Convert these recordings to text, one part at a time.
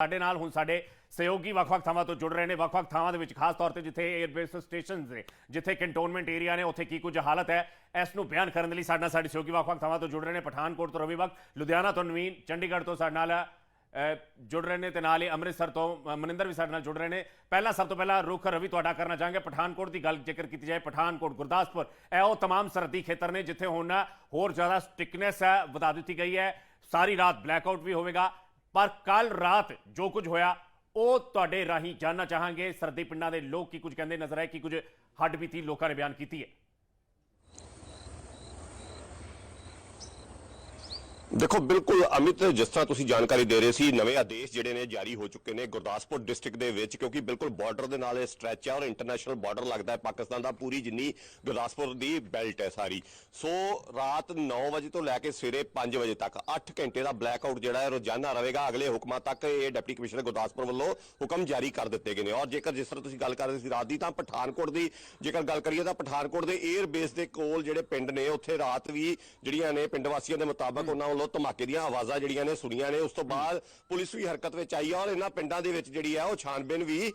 ਸਾਡੇ ਨਾਲ ਹੁਣ ਸਾਡੇ ਸਹਿਯੋਗੀ ਵੱਖ-ਵੱਖ ਥਾਵਾਂ ਤੋਂ ਜੁੜ ਰਹੇ ਨੇ, ਵੱਖ-ਵੱਖ ਥਾਵਾਂ ਦੇ ਵਿੱਚ ਖਾਸ ਤੌਰ ਤੇ ਜਿੱਥੇ 에ਅਰਬੇਸ ਸਟੇਸ਼ਨਸ ਨੇ, ਜਿੱਥੇ ਕੰਟੋਨਮੈਂਟ ਏਰੀਆ ਨੇ, ਉੱਥੇ ਕੀ ਕੁਝ ਹਾਲਤ ਹੈ, ਇਸ ਨੂੰ ਬਿਆਨ ਕਰਨ ਦੇ ਲਈ ਸਾਡੇ ਨਾਲ ਸਾਡੇ ਸਹਿਯੋਗੀ ਵੱਖ-ਵੱਖ ਥਾਵਾਂ ਤੋਂ ਜੁੜ ਰਹੇ ਨੇ, ਪਠਾਨਕੋਟ ਤੋਂ ਰਵੀ ਵਕਤ, ਲੁਧਿਆਣਾ ਤੋਂ ਨਵੀਨ, ਚੰਡੀਗੜ੍ਹ ਤੋਂ ਸਾਡੇ ਨਾਲ ਜੁੜ ਰਹੇ ਨੇ ਤੇ ਨਾਲ ਹੀ ਅੰਮ੍ਰਿਤਸਰ ਤੋਂ ਮਨਿੰਦਰ ਵੀ ਸਾਡੇ ਨਾਲ ਜੁੜ ਰਹੇ ਨੇ। ਪਹਿਲਾਂ ਸਭ ਤੋਂ ਪਹਿਲਾਂ ਰੁਖ ਰਵੀ ਤੁਹਾਡਾ ਕਰਨਾ ਚਾਹਾਂਗੇ, ਪਠਾਨਕੋਟ ਦੀ ਗੱਲ ਜ਼ਿਕਰ ਕੀਤੀ ਜਾਏ, ਪਠਾਨਕੋਟ, ਗੁਰਦਾਸਪੁਰ, ਇਹ ਉਹ ਤਮਾਮ ਸਰਦੀ ਖੇਤਰ ਨੇ ਜਿੱਥੇ ਹੁਣ ਹੋਰ ਜ਼ਿਆਦਾ ਸਟਿਕਨੈਸ ਹੈ, ਵਧਾ ਦਿੱਤੀ ਗਈ ਹੈ। ਸਾਰੀ ਰਾਤ ਬਲੈਕਆਊਟ ਵੀ ਹੋਵੇਗਾ। ਪਰ ਕੱਲ ਰਾਤ ਜੋ ਕੁਝ ਹੋਇਆ, ਉਹ ਤੁਹਾਡੇ ਰਾਹੀਂ ਜਾਨਣਾ ਚਾਹਾਂਗੇ। ਸਰਦੀ ਪਿੰਡਾਂ ਦੇ ਲੋਕ ਕੀ ਕੁਝ ਕਹਿੰਦੇ, ਨਜ਼ਰ ਆਏ ਕੀ ਕੁਝ ਹੱਡਬੀਤੀ ਲੋਕਾਂ ਨੇ ਬਿਆਨ ਕੀਤੀ ਹੈ। ਦੇਖੋ, ਬਿਲਕੁਲ ਅਮਿਤ, ਜਿਸ ਤਰ੍ਹਾਂ ਤੁਸੀਂ ਜਾਣਕਾਰੀ ਦੇ ਰਹੇ ਸੀ, ਨਵੇਂ ਆਦੇਸ਼ ਜਿਹੜੇ ਨੇ ਜਾਰੀ ਹੋ ਚੁੱਕੇ ਨੇ ਗੁਰਦਾਸਪੁਰ ਡਿਸਟ੍ਰਿਕਟ ਦੇ ਵਿੱਚ, ਕਿਉਂਕਿ ਬਿਲਕੁਲ ਬਾਰਡਰ ਦੇ ਨਾਲ ਇਹ ਸਟ੍ਰੈਚ ਹੈ ਔਰ ਇੰਟਰਨੈਸ਼ਨਲ ਬਾਰਡਰ ਲੱਗਦਾ ਹੈ ਪਾਕਿਸਤਾਨ ਦਾ, ਪੂਰੀ ਜਿੰਨੀ ਗੁਰਦਾਸਪੁਰ ਦੀ ਬੈਲਟ ਹੈ ਸਾਰੀ। ਸੋ, ਰਾਤ 9 ਵਜੇ ਤੋਂ ਲੈ ਕੇ ਸਵੇਰੇ 5 ਵਜੇ ਤੱਕ 8 ਘੰਟੇ ਦਾ ਬਲੈਕ ਆਊਟ ਜਿਹੜਾ ਹੈ, ਰੋਜ਼ਾਨਾ ਰਹੇਗਾ। ਅਗਲੇ ਹੁਕਮਾਂ ਤੱਕ ਇਹ ਡਿਪਟੀ ਕਮਿਸ਼ਨਰ ਗੁਰਦਾਸਪੁਰ ਵੱਲੋਂ ਹੁਕਮ ਜਾਰੀ ਕਰ ਦਿੱਤੇ ਗਏ ਨੇ। ਔਰ ਜੇਕਰ ਜਿਸ ਤਰ੍ਹਾਂ ਤੁਸੀਂ ਗੱਲ ਕਰ ਰਹੇ ਸੀ ਰਾਤ ਦੀ, ਤਾਂ ਪਠਾਨਕੋਟ ਦੀ, ਜੇਕਰ ਗੱਲ ਕਰੀਏ ਤਾਂ ਪਠਾਨਕੋਟ ਦੇ 에ਅਰ ਬੇਸ ਦੇ ਕੋਲ ਜਿਹੜੇ ਪਿੰਡ ਨੇ, ਉੱਥੇ ਰਾਤ ਵੀ ਜਿਹੜੀਆਂ ਨੇ ਪਿੰਡ ਵਾਸੀਆਂ ਦੇ ਮੁਤਾਬਕ ਉਹਨਾਂ ਵੱਲੋਂ ਧਮਾਕੇ ਦੀਆਂ ਆਵਾਜ਼ਾਂ ਜਿਹੜੀਆਂ ਨੇ ਸੁਣੀਆਂ ਨੇ। ਉਸ ਤੋਂ ਬਾਅਦ ਪੁਲਿਸ ਵੀ ਹਰਕਤ ਵਿੱਚ ਆਈ ਹੈ ਔਰ ਇਹਨਾਂ ਪਿੰਡਾਂ ਦੇ ਵਿੱਚ ਜਿਹੜੀ ਹੈ ਉਹ ਛਾਨਬੀਨ ਵੀ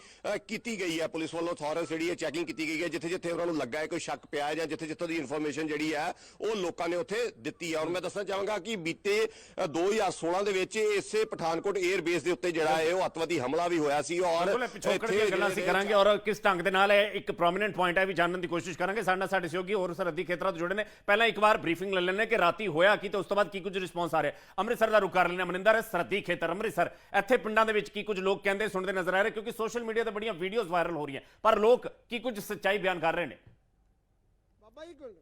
ਕੀਤੀ ਗਈ ਹੈ ਪੁਲਿਸ ਵੱਲੋਂ ਥੋਰਸ ਜਿਹੜੀ ਹੈ ਚੈਕਿੰਗ ਕੀਤੀ ਗਈ ਹੈ ਜਿੱਥੇ ਜਿੱਥੇ ਉਹਨਾਂ ਨੂੰ ਲੱਗਾ ਹੈ ਕੋਈ ਸ਼ੱਕ ਪਿਆ ਹੈ ਜਾਂ ਜਿੱਥੇ ਜਿੱਥੇ ਦੀ ਇਨਫੋਰਮੇਸ਼ਨ ਜਿਹੜੀ ਹੈ ਉਹ ਲੋਕਾਂ ਨੇ ਉੱਥੇ ਦਿੱਤੀ ਹੈ ਔਰ ਮੈਂ ਦੱਸਣਾ ਚਾਹਾਂਗਾ ਕਿ ਬੀਤੇ ਅਹ, 2016 ਦੇ ਵਿੱਚ ਇਸੇ ਪਠਾਨਕੋਟ 에ਅਰ ਬੇਸ ਦੇ ਉੱਤੇ ਜਿਹੜਾ ਹੈ ਉਹ ਅੱਤਵਾਦੀ ਹਮਲਾ ਵੀ ਹੋਇਆ ਸੀ ਔਰ ਬਿਲਕੁਲ ਇਹ ਪਿਛੋਕੜ ਇੱਥੇ ਦੀਆਂ ਗੱਲਾਂ ਅਸੀਂ ਕਰਾਂਗੇ ਔਰ ਕਿਸ ਢੰਗ ਦੇ ਨਾਲ ਇਹ ਇੱਕ ਪ੍ਰੋਮਿਨੈਂਟ ਪੁਆਇੰਟ ਹੈ ਵੀ ਜਾਣਨ ਦੀ ਕੋਸ਼ਿਸ਼ ਕਰਾਂਗੇ। ਸਾਡੇ ਨਾਲ ਸਾਡੇ ਸਹਿਯੋਗੀ ਹੋਰ ਸਰਹੱਦੀ ਖੇਤਰਾਂ ਤੋਂ ਜੁੜੇ ਨੇ। ਪਹਿਲਾਂ ਇੱਕ ਵਾਰ ਬਰੀਫਿੰਗ ਲੈ ਲੈਣੇ ਕਿ ਰਾਤੀ ਹੋਇਆ ਕੀ ਤੇ ਉਸ ਤੋਂ ਬਾਅਦ ਕੀ ਕੁਝ ਰਿਸਪੌਂਸ ਆ ਰਿਹਾ। ਅੰਮ੍ਰਿਤਸਰ ਦਾ ਰੁਕ ਕਰ ਲੈਣਾ ਮਨਿੰਦਰ ਸਰਹੱਦੀ ਖੇਤਰ, ਅੰਮ੍ਰਿਤਸਰ। ਇੱਥੇ ਪਿੰਡਾਂ ਦੇ ਵਿੱਚ ਕੀ ਕੁਝ ਲੋਕ ਕਹਿੰਦੇ ਸੁਣਦੇ ਨਜ਼ਰ ਆ ਰਹੇ, ਕਿਉਂਕਿ ਸੋਸ਼ਲ ਮੀਡੀਆ ਤੇ ਬੜੀਆਂ ਵੀਡੀਓਜ਼ ਵਾਇਰਲ ਹੋ ਰਹੀਆਂ। ਪਰ ਲੋਕ ਕੀ ਕੁਝ ਸੱਚਾਈ ਬਿਆਨ ਕਰ ਰਹੇ ਨੇ? ਬਾਬਾ ਜੀ ਕੋਲ।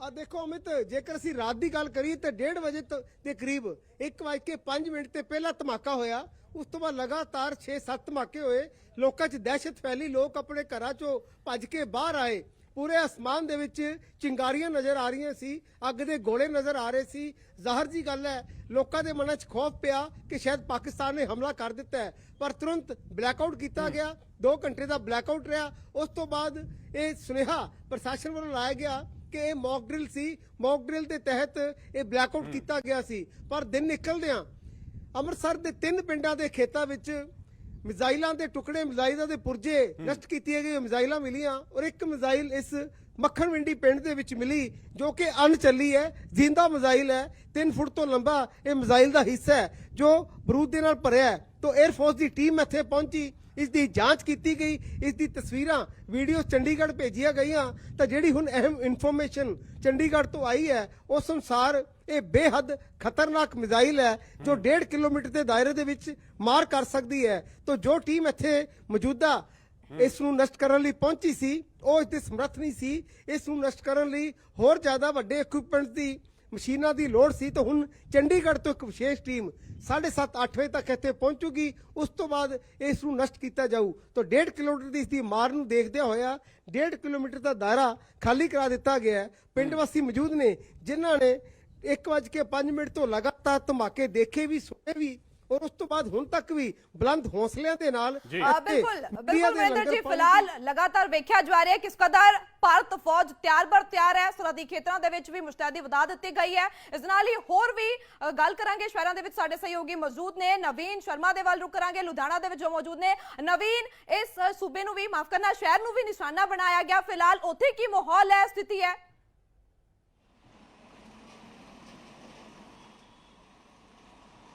ਆ ਦੇਖੋ ਅਮਿਤ, ਜੇਕਰ ਅਸੀਂ ਰਾਤ ਦੀ ਗੱਲ ਕਰੀਏ ਤਾਂ 1:30 ਵਜੇ ਦੇ ਕਰੀਬ 1:05 ਮਿੰਟ ਤੇ ਪਹਿਲਾ ਧਮਾਕਾ ਹੋਇਆ। ਉਸ ਤੋਂ ਬਾਅਦ ਲਗਾਤਾਰ 6-7 ਧਮਾਕੇ ਹੋਏ। ਲੋਕਾਂ 'ਚ ਦਹਿਸ਼ਤ ਫੈਲੀ। ਲੋਕ ਆਪਣੇ ਘਰਾਂ 'ਚੋਂ ਭੱਜ ਕੇ ਬਾਹਰ ਆਏ। ਪੂਰੇ ਅਸਮਾਨ ਦੇ ਵਿੱਚ ਚਿੰਗਾਰੀਆਂ ਨਜ਼ਰ ਆ ਰਹੀਆਂ ਸੀ ਅੱਗ ਦੇ ਗੋਲੇ ਨਜ਼ਰ ਆ ਰਹੇ ਸੀ। ਜ਼ਾਹਰ ਜੀ ਗੱਲ ਹੈ ਲੋਕਾਂ ਦੇ ਮਨਾਂ 'ਚ ਖੌਫ ਪਿਆ ਕਿ ਸ਼ਾਇਦ ਪਾਕਿਸਤਾਨ ਨੇ ਹਮਲਾ ਕਰ ਦਿੱਤਾ ਹੈ। ਪਰ ਤੁਰੰਤ ਬਲੈਕਆਊਟ ਕੀਤਾ ਗਿਆ। 2 ਘੰਟੇ ਦਾ ਬਲੈਕਆਊਟ ਰਿਹਾ। ਉਸ ਤੋਂ ਬਾਅਦ ਇਹ ਸੁਨੇਹਾ ਪ੍ਰਸ਼ਾਸਨ ਵੱਲੋਂ ਲਾਇਆ ਗਿਆ ਕਿ ਇਹ ਮੌਕ ਡਰਿਲ ਸੀ। ਮੌਕ ਡਰਿਲ ਦੇ ਤਹਿਤ ਇਹ ਬਲੈਕਆਊਟ ਕੀਤਾ ਗਿਆ ਸੀ। ਪਰ ਦਿਨ ਨਿਕਲਦਿਆਂ ਅੰਮ੍ਰਿਤਸਰ ਦੇ ਤਿੰਨ ਪਿੰਡਾਂ ਦੇ ਖੇਤਾਂ ਵਿੱਚ ਮਿਜ਼ਾਈਲਾਂ ਦੇ ਟੁਕੜੇ ਮਿਜ਼ਾਈਲਾਂ ਦੇ ਪੁਰਜੇ ਨਸ਼ਟ ਕੀਤੀਆਂ ਗਈਆਂ ਮਿਜ਼ਾਈਲਾਂ ਮਿਲੀਆਂ ਔਰ ਇੱਕ ਮਿਜ਼ਾਈਲ ਇਸ ਮੱਖਣ ਵਿੰਡੀ ਪਿੰਡ ਦੇ ਵਿੱਚ ਮਿਲੀ ਜੋ ਕਿ ਅਣ ਚੱਲੀ ਹੈ ਜ਼ਿੰਦਾ ਮਿਜ਼ਾਈਲ ਹੈ 3 ਫੁੱਟ ਤੋਂ ਲੰਬਾ ਇਹ ਮਿਜ਼ਾਈਲ ਦਾ ਹਿੱਸਾ ਹੈ ਜੋ ਬਰੂਦ ਦੇ ਨਾਲ ਭਰਿਆ ਹੈ। ਤੋਂ 에ਅਰ ਫੋਰਸ ਦੀ ਟੀਮ ਇੱਥੇ ਪਹੁੰਚੀ ਇਸ ਦੀ ਜਾਂਚ ਕੀਤੀ ਗਈ ਇਸ ਦੀ ਤਸਵੀਰਾਂ ਵੀਡੀਓ ਚੰਡੀਗੜ੍ਹ ਭੇਜੀਆਂ ਗਈਆਂ। ਤਾਂ ਜਿਹੜੀ ਹੁਣ ਅਹਿਮ ਇਨਫੋਰਮੇਸ਼ਨ ਚੰਡੀਗੜ੍ਹ ਤੋਂ ਆਈ ਹੈ ਉਸ ਅਨੁਸਾਰ ਇਹ ਬੇਹੱਦ ਖਤਰਨਾਕ ਮਿਜ਼ਾਈਲ ਹੈ ਜੋ 1.5 ਕਿਲੋਮੀਟਰ ਦੇ ਦਾਇਰੇ ਦੇ ਵਿੱਚ ਮਾਰ ਕਰ ਸਕਦੀ ਹੈ। ਤਾਂ ਜੋ ਟੀਮ ਇੱਥੇ ਮੌਜੂਦਾ ਇਸ ਨੂੰ ਨਸ਼ਟ ਕਰਨ ਲਈ ਪਹੁੰਚੀ ਸੀ ਉਹ ਇੱਥੇ ਸਮਰੱਥ ਨਹੀਂ ਸੀ। ਇਸ ਨੂੰ ਨਸ਼ਟ ਕਰਨ ਲਈ ਹੋਰ ਜ਼ਿਆਦਾ ਵੱਡੇ ਇਕਵਿਪਮੈਂਟਸ ਦੀ ਮਸ਼ੀਨਾਂ ਦੀ ਲੋੜ ਸੀ। ਤਾਂ ਹੁਣ ਚੰਡੀਗੜ੍ਹ ਤੋਂ ਇੱਕ ਵਿਸ਼ੇਸ਼ ਟੀਮ 7:30 8 ਵਜੇ ਤੱਕ ਇੱਥੇ ਪਹੁੰਚੂਗੀ। ਉਸ ਤੋਂ ਬਾਅਦ ਇਸ ਨੂੰ ਨਸ਼ਟ ਕੀਤਾ ਜਾਊ। ਤਾਂ 1.5 ਕਿਲੋਮੀਟਰ ਦੀ ਇਸ ਦੀ ਮਾਰ ਨੂੰ ਦੇਖਦਿਆਂ ਹੋਇਆ 1.5 ਕਿਲੋਮੀਟਰ ਦਾ ਦਾਇਰਾ ਖਾਲੀ ਕਰਾ ਦਿੱਤਾ ਗਿਆ ਪਿੰਡ ਵਾਸੀ ਮੌਜੂਦ ਨੇ ਜਿਨ੍ਹਾਂ ਨੇ 1:05 ਮਿੰਟ ਤੋਂ ਲਗਾਤਾਰ ਧਮਾਕੇ ਦੇਖੇ ਵੀ ਸੁਣੇ ਵੀ ਔਰ ਉਸ ਤੋਂ ਬਾਅਦ ਹੁਣ ਤੱਕ ਵੀ ਬੁਲੰਦ ਹੌਸਲਿਆਂ ਦੇ ਨਾਲ ਬਿਲਕੁਲ ਬਿਲਕੁਲ ਮਹਿੰਦਰ ਜੀ ਫਿਲਹਾਲ ਲਗਾਤਾਰ ਵੇਖਿਆ ਜਾ ਰਿਹਾ ਕਿਸ ਕਦਰ ਭਾਰਤ ਫੌਜ ਤਿਆਰ ਬਰ ਤਿਆਰ ਹੈ। ਸਰਹੱਦੀ ਖੇਤਰਾਂ ਦੇ ਵਿੱਚ ਵੀ ਮੁਸ਼ਤੈਦੀ ਵਧਾ ਦਿੱਤੀ ਗਈ ਹੈ। ਇਸ ਨਾਲ ਹੀ ਹੋਰ ਵੀ ਗੱਲ ਕਰਾਂਗੇ। ਸ਼ਹਿਰਾਂ ਦੇ ਵਿੱਚ ਸਾਡੇ ਸਹਿਯੋਗੀ ਮੌਜੂਦ ਨੇ। ਨਵੀਨ ਸ਼ਰਮਾ ਦੇ ਵੱਲ ਰੁਕ ਕਰਾਂਗੇ। ਲੁਧਿਆਣਾ ਦੇ ਵਿੱਚ ਜੋ ਮੌਜੂਦ ਨੇ। ਨਵੀਨ ਇਸ ਸੂਬੇ ਨੂੰ ਵੀ ਮਾਫ ਕਰਨਾ ਸ਼ਹਿਰ ਨੂੰ ਵੀ ਨਿਸ਼ਾਨਾ ਬਣਾਇਆ ਗਿਆ। ਫਿਲਹਾਲ ਉੱਥੇ ਕੀ ਮਾਹੌਲ ਹੈ ਸਥਿਤੀ ਹੈ?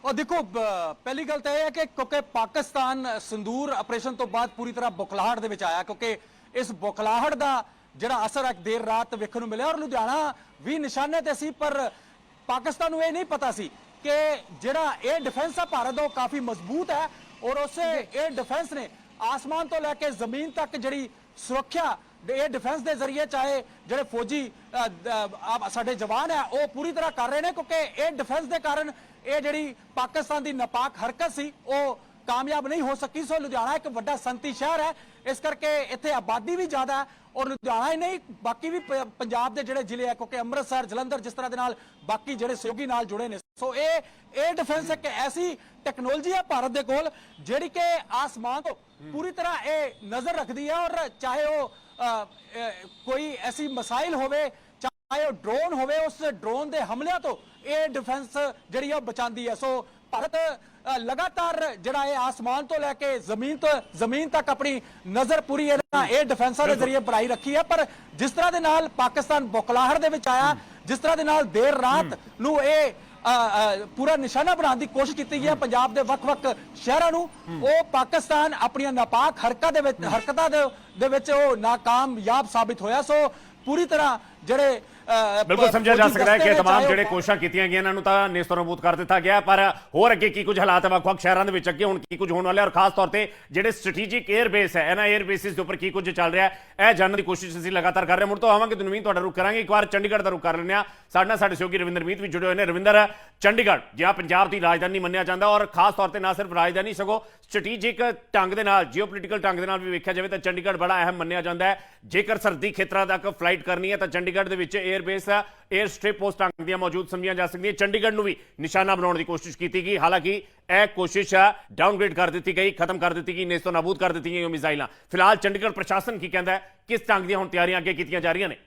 ਉਹ ਦੇਖੋ ਪਹਿਲੀ ਗੱਲ ਤਾਂ ਇਹ ਹੈ ਕਿ ਕਿਉਂਕਿ ਪਾਕਿਸਤਾਨ ਸੰਦੂਰ ਆਪਰੇਸ਼ਨ ਤੋਂ ਬਾਅਦ ਪੂਰੀ ਤਰ੍ਹਾਂ ਬੁਖਲਾਹਟ ਦੇ ਵਿੱਚ ਆਇਆ ਕਿਉਂਕਿ ਇਸ ਬੁਖਲਾਹਟ ਦਾ ਜਿਹੜਾ ਅਸਰ ਅੱਜ ਦੇਰ ਰਾਤ ਵੇਖਣ ਨੂੰ ਮਿਲਿਆ ਔਰ ਲੁਧਿਆਣਾ ਵੀ ਨਿਸ਼ਾਨੇ ਤੇ ਸੀ ਪਰ ਪਾਕਿਸਤਾਨ ਨੂੰ ਇਹ ਨਹੀਂ ਪਤਾ ਸੀ ਕਿ ਜਿਹੜਾ ਇਹ ਡਿਫੈਂਸ ਆ ਭਾਰਤ ਦਾ ਉਹ ਕਾਫੀ ਮਜ਼ਬੂਤ ਹੈ ਔਰ ਉਸੇ ਇਹ ਡਿਫੈਂਸ ਨੇ ਆਸਮਾਨ ਤੋਂ ਲੈ ਕੇ ਜ਼ਮੀਨ ਤੱਕ ਜਿਹੜੀ ਸੁਰੱਖਿਆ ਇਹ ਡਿਫੈਂਸ ਦੇ ਜ਼ਰੀਏ ਚਾਹੇ ਜਿਹੜੇ ਫੌਜੀ ਦ- ਸਾਡੇ ਜਵਾਨ ਹੈ ਉਹ ਪੂਰੀ ਤਰ੍ਹਾਂ ਕਰ ਰਹੇ ਨੇ ਕਿਉਂਕਿ ਇਹ ਡਿਫੈਂਸ ਦੇ ਕਾਰਨ ਇਹ ਜਿਹੜੀ ਪਾਕਿਸਤਾਨ ਦੀ ਨਾਪਾਕ ਹਰਕਤ ਸੀ, ਉਹ ਕਾਮਯਾਬ ਨਹੀਂ ਹੋ ਸਕੀ। ਸੋ ਲੁਧਿਆਣਾ ਇੱਕ ਵੱਡਾ ਸੰਤੀ ਸ਼ਹਿਰ ਹੈ। ਇਸ ਕਰਕੇ ਇੱਥੇ ਆਬਾਦੀ ਵੀ ਜ਼ਿਆਦਾ ਹੈ ਔਰ ਲੁਧਿਆਣਾ ਹੀ ਨਹੀਂ, ਬਾਕੀ ਵੀ ਪ- ਪੰਜਾਬ ਦੇ ਜਿਹੜੇ ਜ਼ਿਲ੍ਹੇ ਆ, ਕਿਉਂਕਿ ਅੰਮ੍ਰਿਤਸਰ, ਜਲੰਧਰ ਜਿਸ ਤਰ੍ਹਾਂ ਦੇ ਨਾਲ ਬਾਕੀ ਜਿਹੜੇ ਸਹਿਯੋਗੀ ਨਾਲ ਜੁੜੇ ਨੇ। ਸੋ ਇਹ ਇਹ ਡਿਫੈਂਸ ਇੱਕ ਐਸੀ ਟੈਕਨੋਲੋਜੀ ਹੈ ਭਾਰਤ ਦੇ ਕੋਲ, ਜਿਹੜੀ ਕਿ ਆਸਮਾਨ ਤੋਂ ਪੂਰੀ ਤਰ੍ਹਾਂ ਇਹ ਨਜ਼ਰ ਰੱਖਦੀ ਹੈ ਔਰ ਚਾਹੇ ਉਹ ਕੋਈ ਐਸੀ ਮਸਾਇਲ ਹੋਵੇ ਉਹ ਡਰੋਨ ਹੋਵੇ ਉਸ ਡਰੋਨ ਦੇ ਹਮਲਿਆਂ ਤੋਂ ਇਹ ਡਿਫੈਂਸ ਜਿਹੜੀ ਆ ਉਹ ਬਚਾਉਂਦੀ ਹੈ ਸੋ ਭਾਰਤ ਲਗਾਤਾਰ ਜਿਹੜਾ ਇਹ ਆਸਮਾਨ ਤੋਂ ਲੈ ਕੇ ਜ਼ਮੀਨ ਤੋਂ ਜ਼ਮੀਨ ਤੱਕ ਆਪਣੀ ਨਜ਼ਰ ਪੂਰੀ ਇਹਨਾਂ ਇਹ ਡਿਫੈਂਸਾਂ ਦੇ ਜ਼ਰੀਏ ਬਣਾਈ ਰੱਖੀ ਹੈ ਪਰ ਜਿਸ ਤਰ੍ਹਾਂ ਦੇ ਨਾਲ ਪਾਕਿਸਤਾਨ ਬੁਖਲਾਹਟ ਦੇ ਵਿੱਚ ਆਇਆ ਜਿਸ ਤਰ੍ਹਾਂ ਦੇ ਨਾਲ ਦੇਰ ਰਾਤ ਨੂੰ ਇਹ ਪੂਰਾ ਨਿਸ਼ਾਨਾ ਬਣਾਉਣ ਦੀ ਕੋਸ਼ਿਸ਼ ਕੀਤੀ ਗਈ ਹੈ। ਪੰਜਾਬ ਦੇ ਵੱਖ-ਵੱਖ ਸ਼ਹਿਰਾਂ ਨੂੰ ਉਹ ਪਾਕਿਸਤਾਨ ਆਪਣੀਆਂ ਨਾਪਾਕ ਹਰਕਤਾਂ ਦੇ ਵਿੱਚ ਹਰਕਤਾਂ ਦੇ ਵਿੱਚ ਉਹ ਨਾਕਾਮਯਾਬ ਸਾਬਿਤ ਹੋਇਆ। ਸੋ ਪੂਰੀ ਤਰ੍ਹਾਂ ਜਿਹੜੇ ਬਿਲਕੁਲ ਸਮਝਿਆ ਜਾ ਸਕਦਾ ਹੈ ਕਿ ਤਮਾਮ ਜਿਹੜੇ ਕੋਸ਼ਿਸ਼ਾਂ ਕੀਤੀਆਂ ਗਈਆਂ ਇਹਨਾਂ ਨੂੰ ਤਾਂ ਨੇਸਤਰਬੂਤ ਕਰ ਦਿੱਤਾ ਗਿਆ ਪਰ ਹੋਰ ਅੱਗੇ ਕੀ ਕੁਝ ਹਾਲਾਤ ਹੈ? ਵੱਖ-ਵੱਖ ਸ਼ਹਿਰਾਂ ਦੇ ਵਿੱਚ ਅੱਗੇ ਹੁਣ ਕੀ ਕੁਝ ਹੋਣ ਵਾਲਾ ਹੈ ਔਰ ਖਾਸ ਤੌਰ ਤੇ ਜਿਹੜੇ ਸਟ੍ਰੈਟੇਜਿਕ 에ਅਰ ਬੇਸ ਹੈ ਇਹਨਾਂ 에ਅਰ ਬੇਸਿਸ ਦੇ ਉੱਪਰ ਕੀ ਕੁਝ ਚੱਲ ਰਿਹਾ ਹੈ? ਇਹ ਜਾਣਨ ਦੀ ਕੋਸ਼ਿਸ਼ ਅਸੀਂ ਲਗਾਤਾਰ ਕਰ ਰਹੇ ਹਾਂ। ਮੁੜ ਤੋਂ ਆਵਾਂਗੇ ਤੇ ਨਵੀਨ ਤੁਹਾਡਾ ਰੁਕ ਕਰਾਂਗੇ। ਇੱਕ ਵਾਰ ਚੰਡੀਗੜ੍ਹ ਦਾ ਰੁਕ ਕਰ ਲੈਂਦੇ ਹਾਂ। ਸਾਡੇ ਨਾਲ ਸਾਡੇ ਸਹਿਯੋਗੀ ਰਵਿੰਦਰ ਮੀਤ ਵੀ ਜੁੜੇ ਹੋਏ ਨੇ। ਰਵਿੰਦਰ ਚੰਡੀਗੜ੍ਹ ਜਿਹੜਾ ਪੰਜਾਬ ਦੀ ਰਾਜਧਾਨੀ ਮੰਨਿਆ ਜਾਂਦਾ ਔਰ ਖਾਸ ਤੌਰ ਤੇ ਨਾ ਸਿਰਫ ਰਾਜਧਾਨੀ ਸਗੋਂ ਸਟ੍ਰੈਟੇਜਿਕ ਢੰਗ ਦੇ ਨਾਲ ਜੀਓਪੋਲਿਟੀਕਲ ਢੰਗ ਦੇ ਨਾਲ ਵੀ ਵੇਖਿਆ ਜਾਵੇ ਤਾਂ ਚੰਡੀਗੜ੍ਹ ਬੜਾ ਅਹਿਮ ਮੰਨਿਆ ਜਾਂਦਾ ਹੈ। ਜੇਕਰ ਸਰਦੀ ਖੇਤਰਾਂ ਤੱਕ ਫਲਾਈਟ ਕਰਨੀ ਹੈ ਤਾਂ ਚੰਡੀਗੜ੍ਹ ਦੇ ਵਿੱਚ air base air strip post ਢੰਗ ਦੀਆਂ ਮੌਜੂਦ ਸਮਝੀਆਂ ਜਾ ਸਕਦੀਆਂ। ਚੰਡੀਗੜ੍ਹ ਨੂੰ ਵੀ ਨਿਸ਼ਾਨਾ ਬਣਾਉਣ ਦੀ ਕੋਸ਼ਿਸ਼ ਕੀਤੀ ਗਈ। ਹਾਲਾਂਕਿ ਇਹ ਕੋਸ਼ਿਸ਼ ਡਾਊਨਗ੍ਰੇਡ ਕਰ ਦਿੱਤੀ ਗਈ, ਖਤਮ ਕਰ ਦਿੱਤੀ ਗਈ ਨੇਸਤੋ ਨਾਬੂਦ ਕਰ ਦਿੱਤੀ ਗਈਆਂ ਉਹ ਮਿਜ਼ਾਈਲਾਂ ਫਿਲਹਾਲ ਚੰਡੀਗੜ੍ਹ ਪ੍ਰਸ਼ਾਸਨ ਕੀ ਕਹਿੰਦਾ ਹੈ, ਕਿਸ ਢੰਗ ਦੀਆਂ ਹੁਣ ਤਿਆਰੀਆਂ ਅੱਗੇ ਕੀਤੀਆਂ ਜਾ ਰਹੀਆਂ ਨੇ?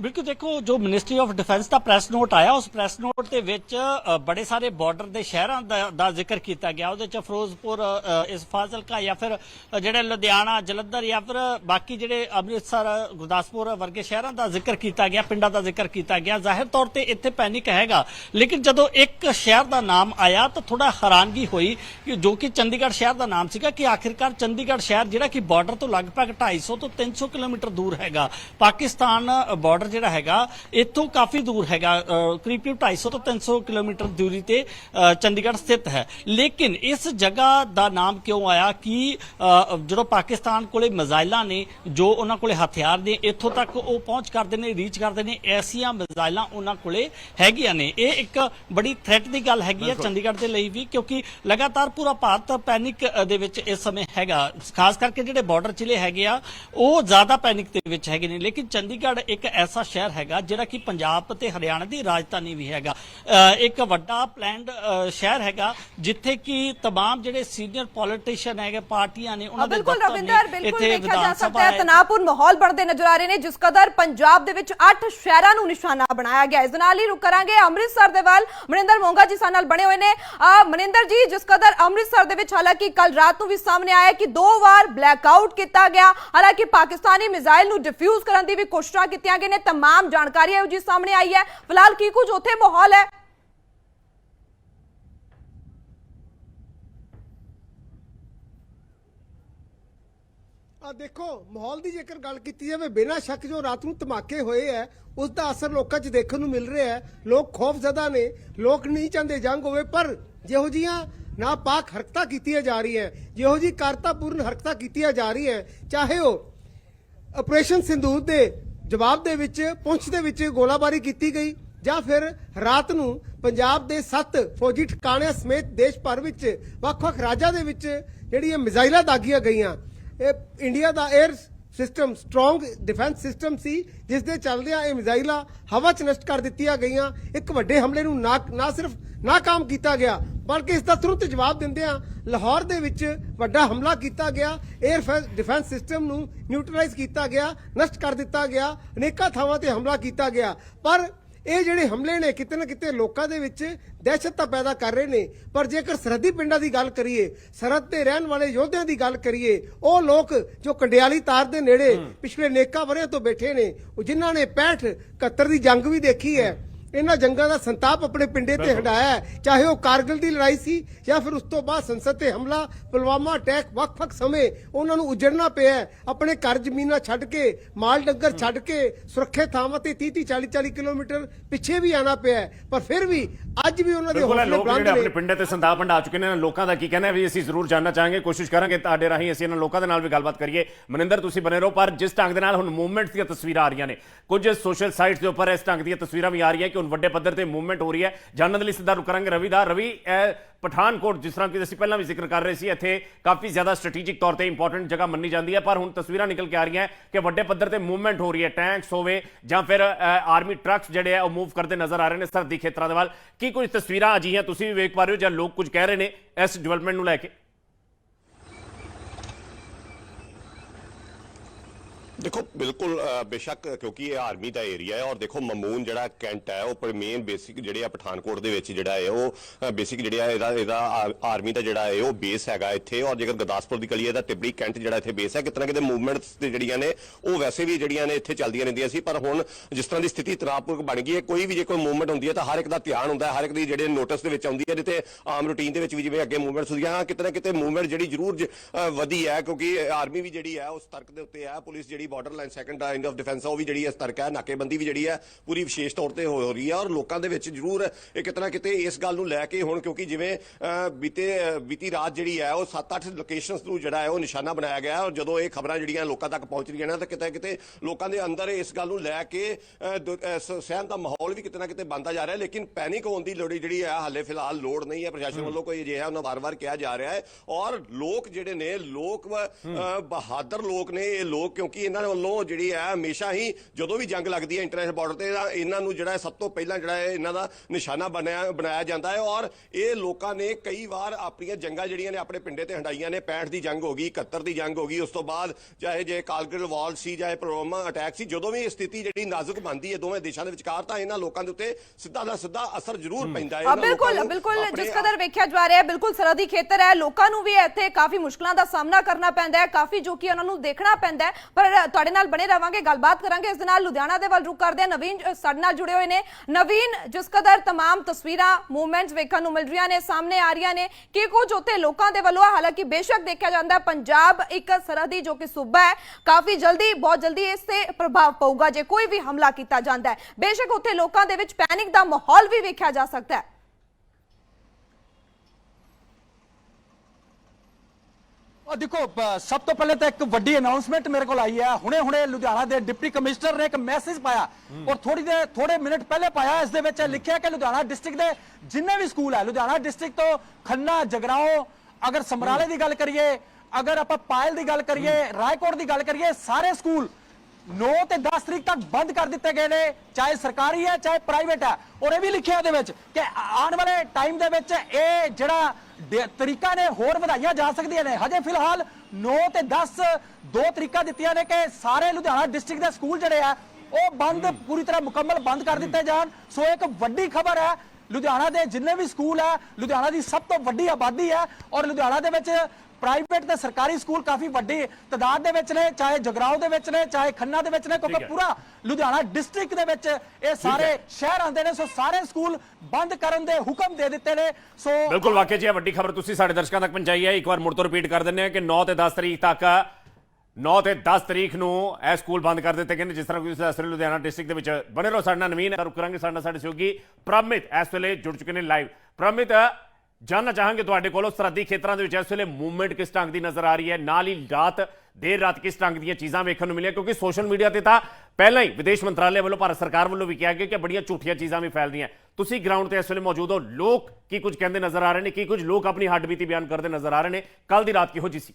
ਬਿਲਕੁਲ ਦੇਖੋ ਜੋ ਮਿਨਿਸਟਰੀ ਆਫ ਡਿਫੈਂਸ ਦਾ ਪ੍ਰੈਸ ਨੋਟ ਆਇਆ ਉਸ ਪ੍ਰੈਸ ਨੋਟ ਦੇ ਵਿੱਚ ਬੜੇ ਸਾਰੇ ਬਾਰਡਰ ਦੇ ਸ਼ਹਿਰਾਂ ਦਾ, ਜ਼ਿਕਰ ਕੀਤਾ ਗਿਆ। ਉਹਦੇ ਚ ਫਿਰੋਜ਼ਪੁਰ ਇਸ ਫਾਜ਼ਿਲਕਾ ਜਾਂ ਫਿਰ ਜਿਹੜੇ ਲੁਧਿਆਣਾ ਜਲੰਧਰ ਜਾਂ ਫਿਰ ਬਾਕੀ ਜਿਹੜੇ ਅੰਮ੍ਰਿਤਸਰ ਗੁਰਦਾਸਪੁਰ ਵਰਗੇ ਸ਼ਹਿਰਾਂ ਦਾ ਜ਼ਿਕਰ ਕੀਤਾ ਗਿਆ ਪਿੰਡਾਂ ਦਾ ਜ਼ਿਕਰ ਕੀਤਾ ਗਿਆ। ਜ਼ਾਹਿਰ ਤੌਰ ਤੇ ਇੱਥੇ ਪੈਨਿਕ ਹੈਗਾ। ਲੇਕਿਨ ਜਦੋਂ ਇੱਕ ਸ਼ਹਿਰ ਦਾ ਨਾਮ ਆਇਆ ਤਾਂ ਥੋੜਾ ਹੈਰਾਨਗੀ ਹੋਈ ਕਿ ਜੋ ਕਿ ਚੰਡੀਗੜ੍ਹ ਸ਼ਹਿਰ ਦਾ ਨਾਮ ਸੀਗਾ ਕਿ ਆਖਿਰਕਾਰ ਚੰਡੀਗੜ੍ਹ ਸ਼ਹਿਰ ਜਿਹੜਾ ਕਿ ਬਾਰਡਰ ਤੋਂ ਲਗਭਗ 250 ਤੋਂ 300 ਕਿਲੋਮੀਟਰ ਦੂਰ ਹੈਗਾ। ਪਾਕਿਸਤਾਨ ਬਾਰਡਰ ਜਿਹੜਾ ਹੈਗਾ ਇੱਥੋਂ ਕਾਫੀ ਦੂਰ ਹੈਗਾ ਕਰੀਬ ਕਰੀਬ 250 ਤੋਂ 300 ਕਿਲੋਮੀਟਰ ਦੂਰੀ ਤੇ ਚੰਡੀਗੜ੍ਹ ਸਥਿਤ ਹੈ। ਲੇਕਿਨ ਇਸ ਜਗ੍ਹਾ ਦਾ ਨਾਮ ਕਿਉਂ ਆਇਆ ਕਿ ਜਦੋਂ ਪਾਕਿਸਤਾਨ ਕੋਲੇ ਮਿਜ਼ਾਈਲਾਂ ਨੇ ਜੋ ਉਹਨਾਂ ਕੋਲੇ ਹਥਿਆਰ ਨੇ ਇੱਥੋਂ ਤੱਕ ਉਹ ਪਹੁੰਚ ਕਰਦੇ ਨੇ ਰੀਚ ਕਰਦੇ ਨੇ ਐਸੀਆਂ ਮਿਜ਼ਾਈਲਾਂ ਉਹਨਾਂ ਕੋਲੇ ਹੈਗੀਆਂ ਨੇ। ਇਹ ਇੱਕ ਬੜੀ ਥ੍ਰੈਟ ਦੀ ਗੱਲ ਹੈਗੀ ਹੈ ਚੰਡੀਗੜ੍ਹ ਦੇ ਲਈ ਵੀ ਕਿਉਂਕਿ ਲਗਾਤਾਰ ਪੂਰਾ ਭਾਰਤ ਪੈਨਿਕ ਦੇ ਵਿੱਚ ਇਸ ਸਮੇਂ ਹੈਗਾ। ਖਾਸ ਕਰਕੇ ਜਿਹੜੇ ਬਾਰਡਰ ਜ਼ਿਲ੍ਹੇ ਹੈਗੇ ਆ ਉਹ ਜ਼ਿਆਦਾ ਪੈਨਿਕ ਦੇ ਵਿੱਚ ਹੈਗੇ ਨੇ। ਲੇਕਿਨ ਚੰਡੀਗੜ੍ਹ ਇੱਕ ਐਸਾ ਸ਼ਹਿਰ ਹੈਗਾ ਜਿਹੜਾ ਕਿ ਪੰਜਾਬ ਤੇ ਹਰਿਆਣਾ ਦੀ ਰਾਜਧਾਨੀ ਵੀ ਹੈਗਾ ਅ, ਇੱਕ ਵੱਡਾ ਪਲੈਨਡ ਸ਼ਹਿਰ ਹੈਗਾ ਜਿੱਥੇ ਕਿ तमाम ਜਿਹੜੇ ਸੀਨੀਅਰ ਪੋਲੀਟੀਸ਼ੀਅਨ ਹੈਗੇ ਪਾਰਟੀਆਂ ਨੇ ਹਾਂ, ਉਹਨਾਂ ਦੇ ਬਿਲਕੁਲ ਦਫ਼ਤਰ ਨੇ, ਰਵਿੰਦਰ ਬਿਲਕੁਲ ਇੱਥੇ ਵੇਖਿਆ ਜਾ ਵਿਧਾਨ ਸਕਦਾ ਸਭਾ ਹੈ ਹੈ ਤਣਾਅਪੂਰਨ ਮਾਹੌਲ ਬਣਦੇ ਨਜ਼ਰ ਆ ਰਹੇ ਨੇ ਜਿਸ ਕਦਰ ਪੰਜਾਬ ਦੇ ਵਿੱਚ 8 ਸ਼ਹਿਰਾਂ ਨੂੰ ਨਿਸ਼ਾਨਾ ਬਣਾਇਆ ਗਿਆ ਇਸ ਦੇ ਨਾਲ ਹੀ ਰੁਕ ਕਰਾਂਗੇ ਅੰਮ੍ਰਿਤਸਰ ਦੇ ਵੱਲ ਮਨਿੰਦਰ ਮੋਂਗਾ ਜੀ ਸਾਡੇ ਨਾਲ ਬਣੇ ਹੋਏ ਨੇ ਅਹ, ਮਨਿੰਦਰ ਜੀ ਜਿਸ ਕਦਰ ਅੰਮ੍ਰਿਤਸਰ ਦੇ ਵਿੱਚ ਹਾਲਾਂਕਿ ਕੱਲ ਰਾਤ ਨੂੰ ਵੀ ਸਾਹਮਣੇ ਆਇਆ ਕਿ ਦੋ ਵਾਰ ਬਲੈਕਆਊਟ ਕੀਤਾ ਗਿਆ ਹਾਲਾਂਕਿ ਪਾਕਿਸਤਾਨੀ ਮਿਜ਼ਾਈਲ ਨੂੰ ਡਿਫਿਊਜ਼ ਕਰਨ ਦੀ ਵੀ ਕੋਸ਼ਿਸ਼ਾਂ ਕੀਤੀਆਂ ਗਈਆਂ ਨੇ तमाम ਜਾਣਕਾਰੀ ਇਹੋ ਜੀ ਸਾਹਮਣੇ ਆਈ ਹੈ ਫਿਲਹਾਲ ਕੀ ਕੁਝ ਉੱਥੇ ਮਾਹੌਲ ਹੈ ਆ ਦੇਖੋ ਮਾਹੌਲ ਦੀ ਜੇਕਰ ਗੱਲ ਕੀਤੀ ਜਾਵੇ ਬਿਨਾਂ ਸ਼ੱਕ ਜੋ ਰਾਤ ਨੂੰ ਧਮਾਕੇ ਹੋਏ ਹੈ ਉਸ ਦਾ ਅਸਰ ਲੋਕਾਂ 'ਚ ਦੇਖਣ ਨੂੰ ਮਿਲ ਰਿਹਾ ਹੈ ਲੋਕ ਖੌਫਜ਼ਦਾ ਨੇ ਲੋਕ ਨਹੀਂ ਚਾਹੁੰਦੇ ਜੰਗ ਹੋਵੇ ਪਰ ਜਿਹੋ ਜੀਆਂ ਨਾਪਾਕ ਹਰਕਤਾਂ ਕੀਤੀਆਂ ਜਾ ਰਹੀ ਹੈ ਜਿਹੋ ਜੀ ਕਾਰਤਾਪੂਰਨ ਹਰਕਤਾਂ ਕੀਤੀਆਂ ਜਾ ਰਹੀ ਹੈ ਚਾਹੇ ਉਹ ਆਪਰੇਸ਼ਨ ਸਿੰਦੂਰ ਦੇ ਜਵਾਬ ਦੇ ਵਿੱਚ, ਪੁੰਛ ਦੇ ਵਿੱਚ ਗੋਲਾਬਾਰੀ ਕੀਤੀ ਗਈ ਜਾਂ ਫਿਰ ਰਾਤ ਨੂੰ ਪੰਜਾਬ ਦੇ 7 ਫੌਜੀ ਠਿਕਾਣਿਆਂ ਸਮੇਤ ਦੇਸ਼ ਭਰ ਵਿੱਚ, ਵੱਖ-ਵੱਖ ਰਾਜਾਂ ਦੇ ਵਿੱਚ ਜਿਹੜੀਆਂ ਮਿਜ਼ਾਈਲਾਂ ਦਾਗੀਆਂ ਗਈਆਂ। ਇਹ ਇੰਡੀਆ ਦਾ air system strong defence system ਸੀ ਜਿਸ ਦੇ ਚੱਲਦਿਆਂ ਇਹ ਮਿਜ਼ਾਈਲਾਂ ਹਵਾ 'ਚ ਨਸ਼ਟ ਕਰ ਦਿੱਤੀਆਂ ਗਈਆਂ। ਇੱਕ ਵੱਡੇ ਹਮਲੇ ਨੂੰ ਨਾ ਨਾ ਸਿਰਫ ਨਾਕਾਮ ਕੀਤਾ ਗਿਆ, ਬਲਕਿ ਇਸ ਦਾ ਤੁਰੰਤ ਜਵਾਬ ਦਿੰਦਿਆਂ ਲਾਹੌਰ ਦੇ ਵਿੱਚ ਵੱਡਾ ਹਮਲਾ ਕੀਤਾ ਗਿਆ। 에ਅਰ ਡਿਫੈਂਸ ਸਿਸਟਮ ਨੂੰ ਨਿਊਟਰਲਾਈਜ਼ ਕੀਤਾ ਗਿਆ, ਨਸ਼ਟ ਕਰ ਦਿੱਤਾ ਗਿਆ, ਅਨੇਕਾਂ ਥਾਵਾਂ ਤੇ ਹਮਲਾ ਕੀਤਾ ਗਿਆ। ਪਰ ਇਹ ਜਿਹੜੇ ਹਮਲੇ ਨੇ ਕਿਤੇ ਨਾ ਕਿਤੇ ਲੋਕਾਂ ਦੇ ਵਿੱਚ ਦਹਿਸ਼ਤ ਤਾਂ ਪੈਦਾ ਕਰ ਰਹੇ ਨੇ। ਪਰ ਜੇਕਰ ਸਰਹੱਦੀ ਪਿੰਡਾਂ ਦੀ ਗੱਲ ਕਰੀਏ ਸਰਹੱਦ ਤੇ ਰਹਿਣ ਵਾਲੇ ਯੋਧਿਆਂ ਦੀ ਗੱਲ ਕਰੀਏ ਉਹ ਲੋਕ ਜੋ ਕੰਡਿਆਲੀ ਤਾਰ ਦੇ ਨੇੜੇ ਪਿਛਲੇ ਨੇਕਾਂ ਵਰਿਆਂ ਤੋਂ ਬੈਠੇ ਨੇ ਉਹ ਜਿਨ੍ਹਾਂ ਨੇ 65 71 ਦੀ ਜੰਗ ਵੀ ਦੇਖੀ ਹੈ ਇਹਨਾਂ ਜੰਗਾਂ ਦਾ ਸੰਤਾਪ ਆਪਣੇ ਪਿੰਡੇ ਤੇ ਹਟਾਇਆ ਹੈ। ਚਾਹੇ ਉਹ ਕਾਰਗਿਲ ਦੀ ਲੜਾਈ ਸੀ ਜਾਂ ਫਿਰ ਉਸ ਤੋਂ ਬਾਅਦ ਸੰਸਦ ਤੇ ਹਮਲਾ ਪੁਲਵਾਮਾ ਅਟੈਕ ਵੱਖ-ਵੱਖ ਸਮੇਂ ਉਹਨਾਂ ਨੂੰ ਉਜੜਨਾ ਪਿਆ ਹੈ। ਆਪਣੇ ਘਰ ਜ਼ਮੀਨਾਂ ਛੱਡ ਕੇ ਮਾਲ ਡੰਗਰ ਛੱਡ ਕੇ ਸੁਰੱਖਿਅਤ ਥਾਵਾਂ ਤੇ 30-30 40-40 ਕਿਲੋਮੀਟਰ ਪਿੱਛੇ ਵੀ ਆਣਾ ਪਿਆ ਹੈ। ਪਰ ਫਿਰ ਵੀ ਅੱਜ ਵੀ ਉਹਨਾਂ ਦੇ ਬਿਲਕੁਲ ਇਹ ਹੌਸਲੇ ਲੋਕ ਬੁਲੰਦ ਜਿਹੜੇ ਆਪਣੇ ਨੇ ਪਿੰਡੇ ਤੇ ਸੰਤਾਪ ਹੰਡਾ ਚੁੱਕੇ ਨੇ ਲੋਕਾਂ ਦਾ ਕੀ ਕਹਿਣਾ ਹੈ ਵੀ ਅਸੀਂ ਜ਼ਰੂਰ ਜਾਨਣਾ ਚਾਹਾਂਗੇ ਕੋਸ਼ਿਸ਼ ਕਰਾਂਗੇ ਤੁਹਾਡੇ ਰਾਹੀਂ ਅਸੀਂ ਇਹਨਾਂ ਲੋਕਾਂ ਦੇ ਨਾਲ ਵੀ ਗੱਲਬਾਤ ਕਰੀਏ। ਮਨਿੰਦਰ ਤੁਸੀਂ ਬਨੇ ਰਹੋ ਪਰ ਜਿਸ ਢੰਗ ਦੇ ਨਾਲ ਹੁਣ ਮੂਵਮੈਂਟਸ ਦੀਆਂ ਤਸਵੀਰਾਂ ਆ ਰਹੀਆਂ ਨੇ ਕੁਝ ਸੋਸ਼ਲ ਸਾਈਟਸ ਦੇ ਉੱਪਰ ਇਸ ਢੰਗ ਦੀਆਂ ਤਸਵੀਰਾਂ ਵੀ ਆ ਰਹੀਆਂ ਕਿ ਹੁਣ ਵੱਡੇ ਪੱਧਰ ਤੇ ਮੂਵਮੈਂਟ ਹੋ ਰਹੀ ਹੈ। ਜਾਣਨ ਦੇ ਲਈ ਸਿੱਧਾ ਰੁਕ ਰਵੀ ਦਾ। ਰਵੀ ਪਠਾਨਕੋਟ, ਜਿਸ ਤਰ੍ਹਾਂ ਕਿ ਅਸੀਂ ਪਹਿਲਾਂ ਵੀ ਜ਼ਿਕਰ ਕਰ ਰਹੇ ਸੀ, ਇੱਥੇ ਕਾਫੀ ਜ਼ਿਆਦਾ ਸਟ੍ਰੈਟੇਜਿਕ ਤੌਰ ਤੇ ਇੰਪੋਰਟੈਂਟ ਜਗ੍ਹਾ ਮੰਨੀ ਜਾਂਦੀ ਹੈ। ਪਰ ਹੁਣ ਤਸਵੀਰਾਂ ਨਿਕਲ ਕੇ ਆ ਰਹੀਆਂ ਕਿ ਵੱਡੇ ਪੱਧਰ ਤੇ ਮੂਵਮੈਂਟ ਹੋ ਰਹੀ ਹੈ। ਟੈਂਕਸ ਹੋਵੇ ਜਾਂ ਫਿਰ ਆਰਮੀ ਟਰੱਕਸ ਜਿਹੜੇ ਆ ਉਹ ਮੂਵ ਕਰਦੇ ਨਜ਼ਰ ਆ ਰਹੇ ਨੇ ਸਰਦੀ ਖੇਤਰਾਂ ਦੇ ਵੱਲ। ਕੀ ਕੁਝ ਤਸਵੀਰਾਂ ਅਜਿਹੀਆਂ ਤੁਸੀਂ ਵੀ ਵੇਖ ਪਾ ਰਹੇ ਹੋ ਜਾਂ ਲੋਕ ਕੁਝ ਕਹਿ ਰਹੇ ਨੇ ਇਸ ਡਿਵੈਲਪਮੈਂਟ ਨੂੰ ਲੈ ਕੇ? ਦੇਖੋ, ਬਿਲਕੁਲ ਬੇਸ਼ੱਕ ਕਿਉਂਕਿ ਇਹ ਆਰਮੀ ਦਾ ਏਰੀਆ ਹੈ ਔਰ ਦੇਖੋ, ਮਮੂਨ ਜਿਹੜਾ ਕੈਂਟ ਹੈ, ਉਹ ਮੇਨ ਬੇਸਿਕ ਜਿਹੜੇ ਆ ਪਠਾਨਕੋਟ ਦੇ ਵਿੱਚ ਜਿਹੜਾ ਹੈ, ਉਹ ਬੇਸਿਕ ਜਿਹੜਾ ਹੈ ਇਹਦਾ ਇਹਦਾ ਆਰਮੀ ਦਾ ਜਿਹੜਾ ਹੈ, ਉਹ ਬੇਸ ਹੈਗਾ ਇੱਥੇ ਔਰ ਜੇਕਰ ਗੁਰਦਾਸਪੁਰ ਦੀ ਗਲੀ ਹੈ ਤਾਂ ਟਿਬੜੀ ਕੈਂਟ ਜਿਹੜਾ ਇੱਥੇ ਬੇਸ ਹੈ, ਕਿਤਨਾ ਕਿਤੇ ਮੂਵਮੈਂਟਸ ਤੇ ਜਿਹੜੀਆਂ ਨੇ, ਉਹ ਵੈਸੇ ਵੀ ਜਿਹੜੀਆਂ ਨੇ ਇੱਥੇ ਚੱਲਦੀਆਂ ਰਹਿੰਦੀਆਂ ਸੀ, ਪਰ ਹੁਣ ਜਿਸ ਤਰ੍ਹਾਂ ਦੀ ਸਥਿਤੀ ਤਣਾਅਪੂਰਕ ਬਣ ਗਈ ਹੈ, ਕੋਈ ਵੀ ਜੇ ਕੋਈ ਮੂਵਮੈਂਟ ਹੁੰਦੀ ਹੈ ਤਾਂ ਹਰ ਇੱਕ ਦਾ ਧਿਆਨ ਹੁੰਦਾ ਹੈ, ਹਰ ਇੱਕ ਦੀ ਜਿਹੜੇ ਨੋਟਿਸ ਦੇ ਵਿੱਚ ਆਉਂਦੀ ਹੈ, ਜਿੱਥੇ ਆਮ ਰੂਟੀਨ ਦੇ ਵਿੱਚ ਵੀ ਜਿਵੇਂ ਅੱਗੇ ਮੂਵਮੈਂਟਸ ਹੁੰਦੀਆਂ, ਹਾਂ, ਕਿਤੇ ਨਾ ਕਿਤੇ ਮੂਵਮੈਂਟ ਜਿਹੜੀ ਜ਼ਰੂਰ ਵਧੀ ਹੈ, ਕਿਉਂਕਿ ਆਰਮੀ ਵੀ ਜਿਹੜੀ ਹੈ, ਉਹ ਤਰਕ ਦੇ ਉੱਤੇ ਹੈ, ਪੁਲਿਸ ਜਿਹੜੀ border line second line of defence ਉਹ ਵੀ ਜਿਹੜੀ ਹੈ ਸਤਰਕ ਹੈ ਨਾਕੇਬੰਦੀ ਵੀ ਜਿਹੜੀ ਹੈ ਪੂਰੀ ਵਿਸ਼ੇਸ਼ ਤੌਰ ਤੇ ਹੋ ਰਹੀ ਹੈ ਔਰ ਲੋਕਾਂ ਦੇ ਵਿੱਚ ਜ਼ਰੂਰ ਇਹ ਕਿਤੇ ਨਾ ਕਿਤੇ ਇਸ ਗੱਲ ਨੂੰ ਲੈ ਕੇ ਹੁਣ ਕਿਉਂਕਿ ਜਿਵੇਂ ਬੀਤੇ ਬੀਤੀ ਰਾਤ ਜਿਹੜੀ ਹੈ ਉਹ 7-8 ਲੋਕੇਸ਼ਨਸ ਨੂੰ ਜਿਹੜਾ ਹੈ ਉਹ ਨਿਸ਼ਾਨਾ ਬਣਾਇਆ ਗਿਆ ਔਰ ਜਦੋਂ ਇਹ ਖਬਰਾਂ ਜਿਹੜੀਆਂ ਲੋਕਾਂ ਤੱਕ ਪਹੁੰਚ ਰਹੀਆਂ ਨੇ ਤਾਂ ਕਿਤੇ ਕਿਤੇ ਲੋਕਾਂ ਦੇ ਅੰਦਰ ਇਸ ਗੱਲ ਨੂੰ ਲੈ ਕੇ ਸਹਿਮ ਦਾ ਮਾਹੌਲ ਵੀ ਕਿਤੇ ਨਾ ਕਿਤੇ ਬਣਦਾ ਜਾ ਰਿਹਾ ਹੈ ਲੇਕਿਨ ਪੈਨਿਕ ਹੋਣ ਦੀ ਲੋੜ ਜਿਹੜੀ ਹੈ ਹਾਲੇ ਫਿਲਹਾਲ ਲੋੜ ਨਹੀਂ ਹੈ ਪ੍ਰਸ਼ਾਸਨ ਵੱਲੋਂ ਕੋਈ ਅਜਿਹਾ ਉਹਨਾਂ ਵਾਰ-ਵਾਰ ਕਿਹਾ ਜਾ ਰਿਹਾ ਹੈ ਔਰ ਲੋਕ ਜਿਹੜੇ ਨੇ ਲੋਕ ਬਹਾਦਰ ਲੋਕ ਨੇ ਇਹ ਲੋਕ ਕਿਉਂਕਿ ਇਹਨਾਂ ਵੱਲੋਂ ਜਿਹੜੀ ਹੈ ਹਮੇਸ਼ਾ ਹੀ ਜਦੋਂ ਵੀ ਜੰਗ ਲੱਗਦੀ ਹੈ ਇੰਟਰਨੈਸ਼ਨਲ ਬਾਰਡਰ ਤੇ ਇਹਨਾਂ ਨੂੰ ਜਿਹੜਾ ਸਭ ਤੋਂ ਪਹਿਲਾਂ ਜਿਹੜਾ ਹੈ ਇਹਨਾਂ ਦਾ ਨਿਸ਼ਾਨਾ ਬਣਾਇਆ ਬਣਾਇਆ ਜਾਂਦਾ ਹੈ ਔਰ ਇਹ ਲੋਕਾਂ ਨੇ ਕਈ ਵਾਰ ਆਪਣੀਆਂ ਜੰਗਾਂ ਜਿਹੜੀਆਂ ਨੇ ਆਪਣੇ ਪਿੰਡੇ ਤੇ ਹੰਡਾਈਆਂ ਨੇ 65 ਦੀ ਜੰਗ ਹੋ ਗਈ 71 ਦੀ ਜੰਗ ਹੋ ਗਈ ਉਸ ਤੋਂ ਬਾਅਦ ਚਾਹੇ ਜੇ ਕਾਲਗਰ ਵਾਲ ਸੀ ਚਾਹੇ ਪਰੋਮਾ ਅਟੈਕ ਸੀ ਜਦੋਂ ਵੀ ਇਹ ਸਥਿਤੀ ਜਿਹੜੀ ਨਾਜ਼ੁਕ ਬਣਦੀ ਹੈ ਦੋਵੇਂ ਦੇਸ਼ਾਂ ਦੇ ਵਿਚਕਾਰ ਤਾਂ ਇਹਨਾਂ ਲੋਕਾਂ ਦੇ ਉੱਤੇ ਸਿੱਧਾ ਦਾ ਸਿੱਧਾ ਅਸਰ ਜ਼ਰੂਰ ਪੈਂਦਾ ਹੈ। ਇਹਨਾਂ ਬਿਲਕੁਲ ਬਿਲਕੁਲ ਜਿਸ ਕਦਰ ਵੇਖਿਆ ਜਾ ਰਿਹਾ ਹੈ ਬਿਲਕੁਲ ਸਰਹੱਦੀ ਖੇਤਰ ਹੈ ਲੋਕਾਂ ਨੂੰ ਵੀ ਇੱਥੇ ਕਾਫੀ ਮੁਸ਼ਕਲਾਂ ਦਾ ਸਾਹਮਣਾ ਕਰਨਾ ਪੈਂਦਾ ਹੈ ਕਾਫੀ ਜੋ ਕਿ ਉਹਨਾਂ ਨੂੰ ਦੇਖਣਾ ਪੈਂਦਾ ਹੈ ਪਰ ਤੁਹਾਡੇ ਨਾਲ ਬਣੇ ਰਵਾਂਗੇ ਗੱਲਬਾਤ ਕਰਾਂਗੇ ਇਸ ਦੇ ਨਾਲ ਲੁਧਿਆਣਾ ਦੇ ਵੱਲ ਰੁਕ ਕਰਦੇ ਹਾਂ ਨਵੀਨ ਅ, ਸਾਡੇ ਨਾਲ ਜੁੜੇ ਹੋਏ ਨੇ ਨਵੀਨ ਜਿਸ ਕਦਰ तमाम ਤਸਵੀਰਾਂ ਮੂਵਮੈਂਟਸ ਵੇਖਣ ਨੂੰ ਮਿਲ ਰਹੀਆਂ ਨੇ ਸਾਹਮਣੇ ਆ ਰਹੀਆਂ ਨੇ ਕਿ ਕੁਝ ਉੱਥੇ ਲੋਕਾਂ ਦੇ ਵੱਲੋਂ ਹੈ। ਹਾਲਾਂਕਿ ਬੇਸ਼ੱਕ ਦੇਖਿਆ ਜਾਂਦਾ ਹੈ ਪੰਜਾਬ ਇੱਕ ਸਰਹੱਦੀ ਜੋ ਕਿ ਸੂਬਾ ਹੈ ਕਾਫੀ ਜਲਦੀ ਬਹੁਤ ਜਲਦੀ ਇਸ ਤੇ ਪ੍ਰਭਾਵ ਪਊਗਾ ਜੇ ਕੋਈ ਵੀ ਹਮਲਾ ਕੀਤਾ ਜਾਂਦਾ ਹੈ ਬੇਸ਼ੱਕ ਉੱਥੇ ਲੋਕਾਂ ਦੇ ਵਿੱਚ ਪੈਨਿਕ ਦਾ ਮਾਹੌਲ ਵੀ ਵੇਖਿਆ ਜਾ ਸਕਦਾ ਹੈ ਉਹ ਦੇਖੋ ਬ- ਸਭ ਤੋਂ ਪਹਿਲੇ ਤਾਂ ਇੱਕ ਵੱਡੀ ਅਨਾਉਂਸਮੈਂਟ ਮੇਰੇ ਕੋਲ ਆਈ ਹੈ। ਹੁਣੇ ਹੁਣੇ ਲੁਧਿਆਣਾ ਦੇ ਡਿਪਟੀ ਕਮਿਸ਼ਨਰ ਨੇ ਇੱਕ ਮੈਸੇਜ ਪਾਇਆ। ਔਰ ਥੋੜੀ ਦੇ ਥੋੜੇ ਮਿੰਟ ਪਹਿਲੇ ਪਾਇਆ ਇਸ ਦੇ ਵਿੱਚ। ਲਿਖਿਆ ਕਿ ਲੁਧਿਆਣਾ ਡਿਸਟ੍ਰਿਕਟ ਦੇ ਜਿੰਨੇ ਵੀ ਸਕੂਲ ਹੈ, ਲੁਧਿਆਣਾ ਡਿਸਟ੍ਰਿਕਟ ਤੋਂ ਖੰਨਾ ਜਗਰਾਓ ਅਗਰ ਸਮਰਾਲੇ ਦੀ ਗੱਲ ਕਰੀਏ, ਅਗਰ ਆਪਾਂ ਪਾਇਲ ਦੀ ਗੱਲ ਕਰੀਏ, ਰਾਏਕੋਟ ਦੀ ਗੱਲ ਕਰੀਏ, ਸਾਰੇ ਸਕੂਲ 9 ਤੇ 10 ਤਰੀਕ ਤੱਕ ਬੰਦ ਕਰ ਦਿੱਤੇ ਗਏ ਨੇ। ਚਾਹੇ ਸਰਕਾਰੀ ਹੈ, ਚਾਹੇ ਪ੍ਰਾਈਵੇਟ ਹੈ। ਔਰ ਇਹ ਵੀ ਲਿਖਿਆ ਇਹਦੇ ਵਿੱਚ ਕਿ ਆਉਣ ਵਾਲੇ ਟਾਈਮ ਦੇ ਵਿੱਚ ਇਹ ਜਿਹੜਾ ਡੇ- ਤਰੀਕਾ ਨੇ ਹੋਰ ਵਧਾਈਆਂ ਜਾ ਸਕਦੀਆਂ ਨੇ। ਹਜੇ ਫਿਲਹਾਲ 9 ਤੇ 10 ਦੋ ਤਰੀਕਾ ਦਿੱਤੀਆਂ ਨੇ ਕਿ ਸਾਰੇ ਲੁਧਿਆਣਾ ਡਿਸਟ੍ਰਿਕਟ ਦੇ ਸਕੂਲ ਜਿਹੜੇ ਆ ਉਹ ਬੰਦ ਪੂਰੀ ਤਰ੍ਹਾਂ ਮੁਕੰਮਲ ਬੰਦ ਕਰ ਦਿੱਤੇ ਜਾਣ। ਸੋ ਇੱਕ ਵੱਡੀ ਖਬਰ ਹੈ ਲੁਧਿਆਣਾ ਦੇ ਜਿੰਨੇ ਵੀ ਸਕੂਲ ਹੈ ਲੁਧਿਆਣਾ ਦੀ ਸਭ ਤੋਂ ਵੱਡੀ ਆਬਾਦੀ ਹੈ ਔਰ ਲੁਧਿਆਣਾ ਦੇ ਵਿੱਚ ਪ੍ਰਾਈਵੇਟ ਤੇ ਸਰਕਾਰੀ ਸਕੂਲ ਕਾਫੀ ਵੱਡੀ ਤਦਾਦ ਦੇ ਵਿੱਚ ਨੇ ਚਾਹੇ ਜਗਰਾਓ ਦੇ ਵਿੱਚ ਨੇ ਚਾਹੇ ਖੰਨਾ ਦੇ ਵਿੱਚ ਨੇ ਕਿਉਂਕਿ। ਪੂਰਾ ਲੁਧਿਆਣਾ ਡਿਸਟ੍ਰਿਕਟ ਦੇ ਵਿੱਚ ਇਹ ਸਾਰੇ ਸ਼ਹਿਰ ਆਉਂਦੇ ਨੇ ਸੋ ਸਾਰੇ ਸਕੂਲ ਬੰਦ ਕਰਨ ਦੇ ਹੁਕਮ ਦੇ ਦਿੱਤੇ ਨੇ ਸੋ ਬਿਲਕੁਲ ਵਾਕਿਆ ਜੀ ਇਹ ਵੱਡੀ ਖਬਰ ਤੁਸੀਂ ਸਾਡੇ ਦਰਸ਼ਕਾਂ ਤੱਕ ਪਹੁੰਚਾਈ ਹੈ। ਇੱਕ ਵਾਰ ਮੁੜ ਤੋਂ ਰਿਪੀਟ ਕਰ ਦਿੰਦੇ ਹਾਂ ਕਿ 9 ਤੇ 10 ਤਰੀਕ ਤੱਕ 9 ਤੇ 10 ਤਰੀਕ ਨੂੰ ਇਹ ਸਕੂਲ ਬੰਦ ਕਰ ਦਿੱਤੇ ਗਏ ਨੇ ਜਿਸ ਤਰ੍ਹਾਂ ਕਿ ਤੁਸੀਂ ਦੱਸ ਰਹੇ ਹੋ, ਲੁਧਿਆਣਾ ਡਿਸਟ੍ਰਿਕਟ ਦੇ ਵਿੱਚ ਬਣੇ ਰਹੋ। ਸਾਡੇ ਨਵੀਨ ਰੁਕ ਕਰਾਂਗੇ ਸਾਡੇ ਸਾਡੇ ਸਹਿਯੋਗੀ ਪ੍ਰਮਿਤ ਇਸ ਵੇਲੇ ਜੁੜ ਚੁੱਕੇ ਨੇ ਲਾਈਵ ਪ੍ਰਮਿਤ ਜਾਨਣਾ ਚਾਹਾਂਗੇ ਤੁਹਾਡੇ ਕੋਲੋਂ ਸਰਹੱਦੀ ਖੇਤਰਾਂ ਦੇ ਵਿੱਚ ਇਸ ਵੇਲੇ ਮੂਵਮੈਂਟ ਕਿਸ ਢੰਗ ਦੀ ਨਜ਼ਰ ਆ ਰਹੀ ਹੈ? ਨਾਲ ਹੀ ਰਾਤ, ਦੇਰ ਰਾਤ ਕਿਸ ਢੰਗ ਦੀਆਂ ਚੀਜ਼ਾਂ ਵੇਖਣ ਨੂੰ ਮਿਲੀਆਂ? ਕਿਉਂਕਿ ਸੋਸ਼ਲ ਮੀਡੀਆ ਤੇ ਤਾਂ ਪਹਿਲਾਂ ਹੀ ਵਿਦੇਸ਼ ਮੰਤਰਾਲੇ ਵੱਲੋਂ ਭਾਰਤ ਸਰਕਾਰ ਵੱਲੋਂ ਵੀ ਕਿਹਾ ਗਿਆ ਕਿ ਬੜੀਆਂ ਝੂਠੀਆਂ ਚੀਜ਼ਾਂ ਵੀ ਫੈਲਦੀਆਂ ਤੁਸੀਂ ਗਰਾਊਂਡ ਤੇ ਇਸ ਵੇਲੇ ਮੌਜੂਦ ਹੋ। ਲੋਕ ਕੀ ਕੁਝ ਕਹਿੰਦੇ ਨਜ਼ਰ ਆ ਰਹੇ ਨੇ? ਕੀ ਕੁਝ ਲੋਕ ਆਪਣੀ ਹੱਡਬੀਤੀ ਬਿਆਨ ਕਰਦੇ ਨਜ਼ਰ ਆ ਰਹੇ ਨੇ? ਕੱਲ ਦੀ ਰਾਤ ਕਿਹੋ ਜਿਹੀ ਸੀ?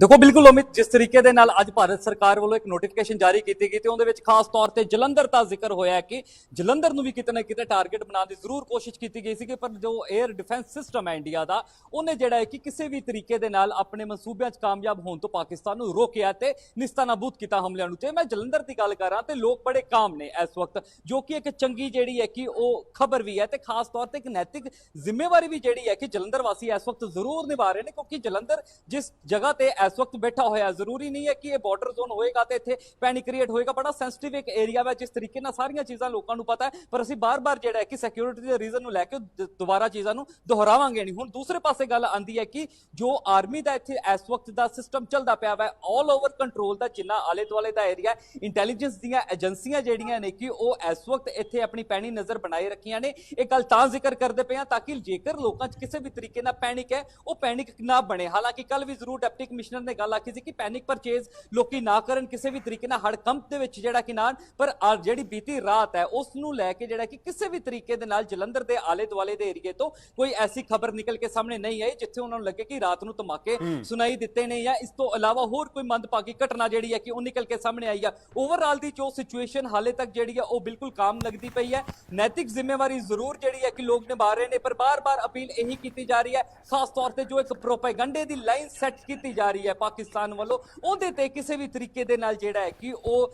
ਦੇਖੋ, ਬਿਲਕੁਲ ਅਮਿਤ, ਜਿਸ ਤਰੀਕੇ ਦੇ ਨਾਲ ਅੱਜ ਭਾਰਤ ਸਰਕਾਰ ਵੱਲੋਂ ਇੱਕ ਨੋਟੀਫਿਕੇਸ਼ਨ ਜਾਰੀ ਕੀਤੀ ਗਈ ਤੇ ਉਹਦੇ ਵਿੱਚ ਖਾਸ ਤੌਰ ਤੇ ਜਲੰਧਰ ਦਾ ਜ਼ਿਕਰ ਹੋਇਆ ਹੈ ਕਿ ਜਲੰਧਰ ਨੂੰ ਵੀ ਕਿਤੇ ਨਾ ਕਿਤੇ ਟਾਰਗੇਟ ਬਣਾਉਣ ਦੀ ਜ਼ਰੂਰ ਕੋਸ਼ਿਸ਼ ਕੀਤੀ ਗਈ ਸੀ ਕਿ ਪਰ ਜੋ 에ਅਰ ਡਿਫੈਂਸ ਸਿਸਟਮ ਹੈ ਇੰਡੀਆ ਦਾ, ਉਹਨੇ ਜਿਹੜਾ ਹੈ ਕਿ ਕਿਸੇ ਵੀ ਤਰੀਕੇ ਦੇ ਨਾਲ ਆਪਣੇ ਮਨਸੂਬਿਆਂ 'ਚ ਕਾਮਯਾਬ ਹੋਣ ਤੋਂ ਪਾਕਿਸਤਾਨ ਨੂੰ ਰੋਕਿਆ ਤੇ ਨਿਸਤਾਨਾਬੂਦ ਕੀਤਾ ਹਮਲਿਆਂ ਨੂੰ। ਤੇ ਮੈਂ ਜਲੰਧਰ ਦੀ ਗੱਲ ਕਰਾਂ ਤੇ ਲੋਕ ਬੜੇ ਕਾਮ ਨੇ ਇਸ ਵਕਤ, ਜੋ ਕਿ ਇੱਕ ਚੰਗੀ ਜਿਹੜੀ ਹੈ ਕਿ ਉਹ ਖਬਰ ਵੀ ਹੈ ਤੇ ਖਾਸ ਤੌਰ ਤੇ ਇੱਕ ਨੈਤਿਕ ਜ਼ਿੰਮੇਵਾਰੀ ਵੀ ਜਿਹੜੀ ਹੈ ਕਿ ਜਲੰਧਰ ਵਾਸੀ ਇਸ ਵਕਤ ਜ਼ਰੂਰ ਨਿਭਾ ਰਹੇ ਨੇ, ਕਿਉਂਕਿ ਜਲੰਧਰ ਜਿਸ ਜਗ੍ਹਾ ਤੇ ਇਸ ਵਕਤ ਬੈਠਾ ਹੋਇਆ। ਜ਼ਰੂਰੀ ਨਹੀਂ ਹੈ ਕਿ ਇਹ ਬਾਰਡਰ ਜ਼ੋਨ ਹੋਏਗਾ ਤੇ ਇੱਥੇ ਪੈਨਿਕ ਕ੍ਰੀਏਟ ਹੋਏਗਾ ਬੜਾ ਸੈਂਸਿਟਿਵ ਇੱਕ ਏਰੀਆ ਹੈ ਜਿਸ ਤਰੀਕੇ ਨਾਲ ਸਾਰੀਆਂ ਚੀਜ਼ਾਂ ਲੋਕਾਂ ਨੂੰ ਪਤਾ ਹੈ। ਪਰ ਅਸੀਂ ਬਾਰ-ਬਾਰ ਜਿਹੜਾ ਹੈ ਕਿ ਸਿਕਿਉਰਿਟੀ ਦੇ ਰੀਜ਼ਨ ਨੂੰ ਲੈ ਕੇ ਦੁਬਾਰਾ ਚੀਜ਼ਾਂ ਨੂੰ ਦੁਹਰਾਵਾਂਗੇ ਨਹੀਂ। ਹੁਣ ਦੂਸਰੇ ਪਾਸੇ ਗੱਲ ਆਂਦੀ ਹੈ ਕਿ ਜੋ ਆਰਮੀ ਦਾ ਇੱਥੇ ਇਸ ਵਕਤ ਦਾ ਸਿਸਟਮ ਚੱਲਦਾ ਪਿਆ ਵਾ ਆਲ ਓਵਰ ਕੰਟਰੋਲ ਦਾ ਜਿੰਨਾ ਆਲੇ ਦੁਆਲੇ ਦਾ ਏਰੀਆ ਇੰਟੈਲੀਜੈਂਸ ਦੀਆਂ ਏਜੰਸੀਆਂ ਜਿਹੜੀਆਂ ਨੇ ਕਿ ਉਹ ਇਸ ਵਕਤ ਇੱਥੇ ਆਪਣੀ ਪੈਣੀ ਨਜ਼ਰ ਬਣਾਏ ਰੱਖੀਆਂ ਨੇ। ਇਹ ਗੱਲ ਤਾਂ ਜ਼ਿਕਰ ਕਰਦੇ ਪਏ ਆ ਤਾਂ ਕਿ ਜੇਕਰ ਲੋਕਾਂ 'ਚ ਕਿਸੇ ਵੀ ਤਰੀਕੇ ਨਾਲ ਪੈਨਿਕ ਹੈ, ਉਹ ਪੈਨਿਕ ਨਾ ਬਣੇ। ਹਾਲਾਂਕਿ ਕੱਲ ਵੀ ਜ਼ਰੂਰ ਡਿਪਟੀ ਕਮਿਸ਼ਨਰ ਨੇ ਗੱਲ ਆਖੀ ਸੀ ਕਿ ਪੈਨਿਕ ਪਰਚੇਜ਼ ਲੋਕੀ ਨਾ ਕਰਨ ਕਿਸੇ ਵੀ ਤਰੀਕੇ ਨਾਲ ਹੜਕੰਪ ਦੇ ਵਿੱਚ ਜਿਹੜਾ ਕਿ ਨਾ ਪਰ ਜਿਹੜੀ ਬੀਤੀ ਰਾਤ ਹੈ ਉਸ ਨੂੰ ਲੈ ਕੇ ਜਿਹੜਾ ਕਿ ਕਿਸੇ ਵੀ ਤਰੀਕੇ ਦੇ ਨਾਲ ਜਲੰਧਰ ਦੇ ਆਲੇ ਦੁਆਲੇ ਦੇ ਏਰੀਏ ਤੋਂ ਕੋਈ ਐਸੀ ਖਬਰ ਨਿਕਲ ਕੇ ਸਾਹਮਣੇ ਨਹੀਂ ਆਈ ਜਿੱਥੇ ਉਹਨਾਂ ਨੂੰ ਲੱਗੇ ਕਿ ਰਾਤ ਨੂੰ ਧਮਾਕੇ ਸੁਣਾਈ ਦਿੱਤੇ ਨੇ ਜਾਂ ਇਸ ਤੋਂ ਇਲਾਵਾ ਹੋਰ ਕੋਈ ਮੰਦਭਾਗੀ ਘਟਨਾ ਜਿਹੜੀ ਹੈ ਕਿ ਉਹ ਨਿਕਲ ਕੇ ਸਾਹਮਣੇ ਆਈ ਆ। ਓਵਰਆਲ ਦੀ ਜੋ ਸਿਚੁਏਸ਼ਨ ਹਾਲੇ ਤੱਕ ਜਿਹੜੀ ਹੈ ਉਹ ਬਿਲਕੁਲ ਕਾਮ ਲੱਗਦੀ ਪਈ ਹੈ। ਨੈਤਿਕ ਜ਼ਿੰਮੇਵਾਰੀ ਜ਼ਰੂਰ ਜਿਹੜੀ ਹੈ ਕਿ ਲੋਕ ਨਿਭਾ ਰਹੇ ਨੇ ਪਰ ਬਾਰ-ਬਾਰ ਅਪੀਲ ਇਹੀ ਕੀਤੀ ਜਾ ਰਹੀ ਹੈ ਖਾਸ ਤੌਰ ਤੇ ਜੋ ਇੱਕ ਪ੍ਰੋਪੇਗੈਂਡੇ ਦੀ ਲਾਈਨ ਸੈੱਟ ਕੀਤੀ ਜਾ ਰਹੀ ਹੈ ਰਹੀ ਹੈ ਪਾਕਿਸਤਾਨ ਵੱਲੋਂ ਉਹਦੇ ਤੇ ਕਿਸੇ ਵੀ ਤਰੀਕੇ ਦੇ ਨਾਲ ਜਿਹੜਾ ਹੈ ਕਿ ਉਹ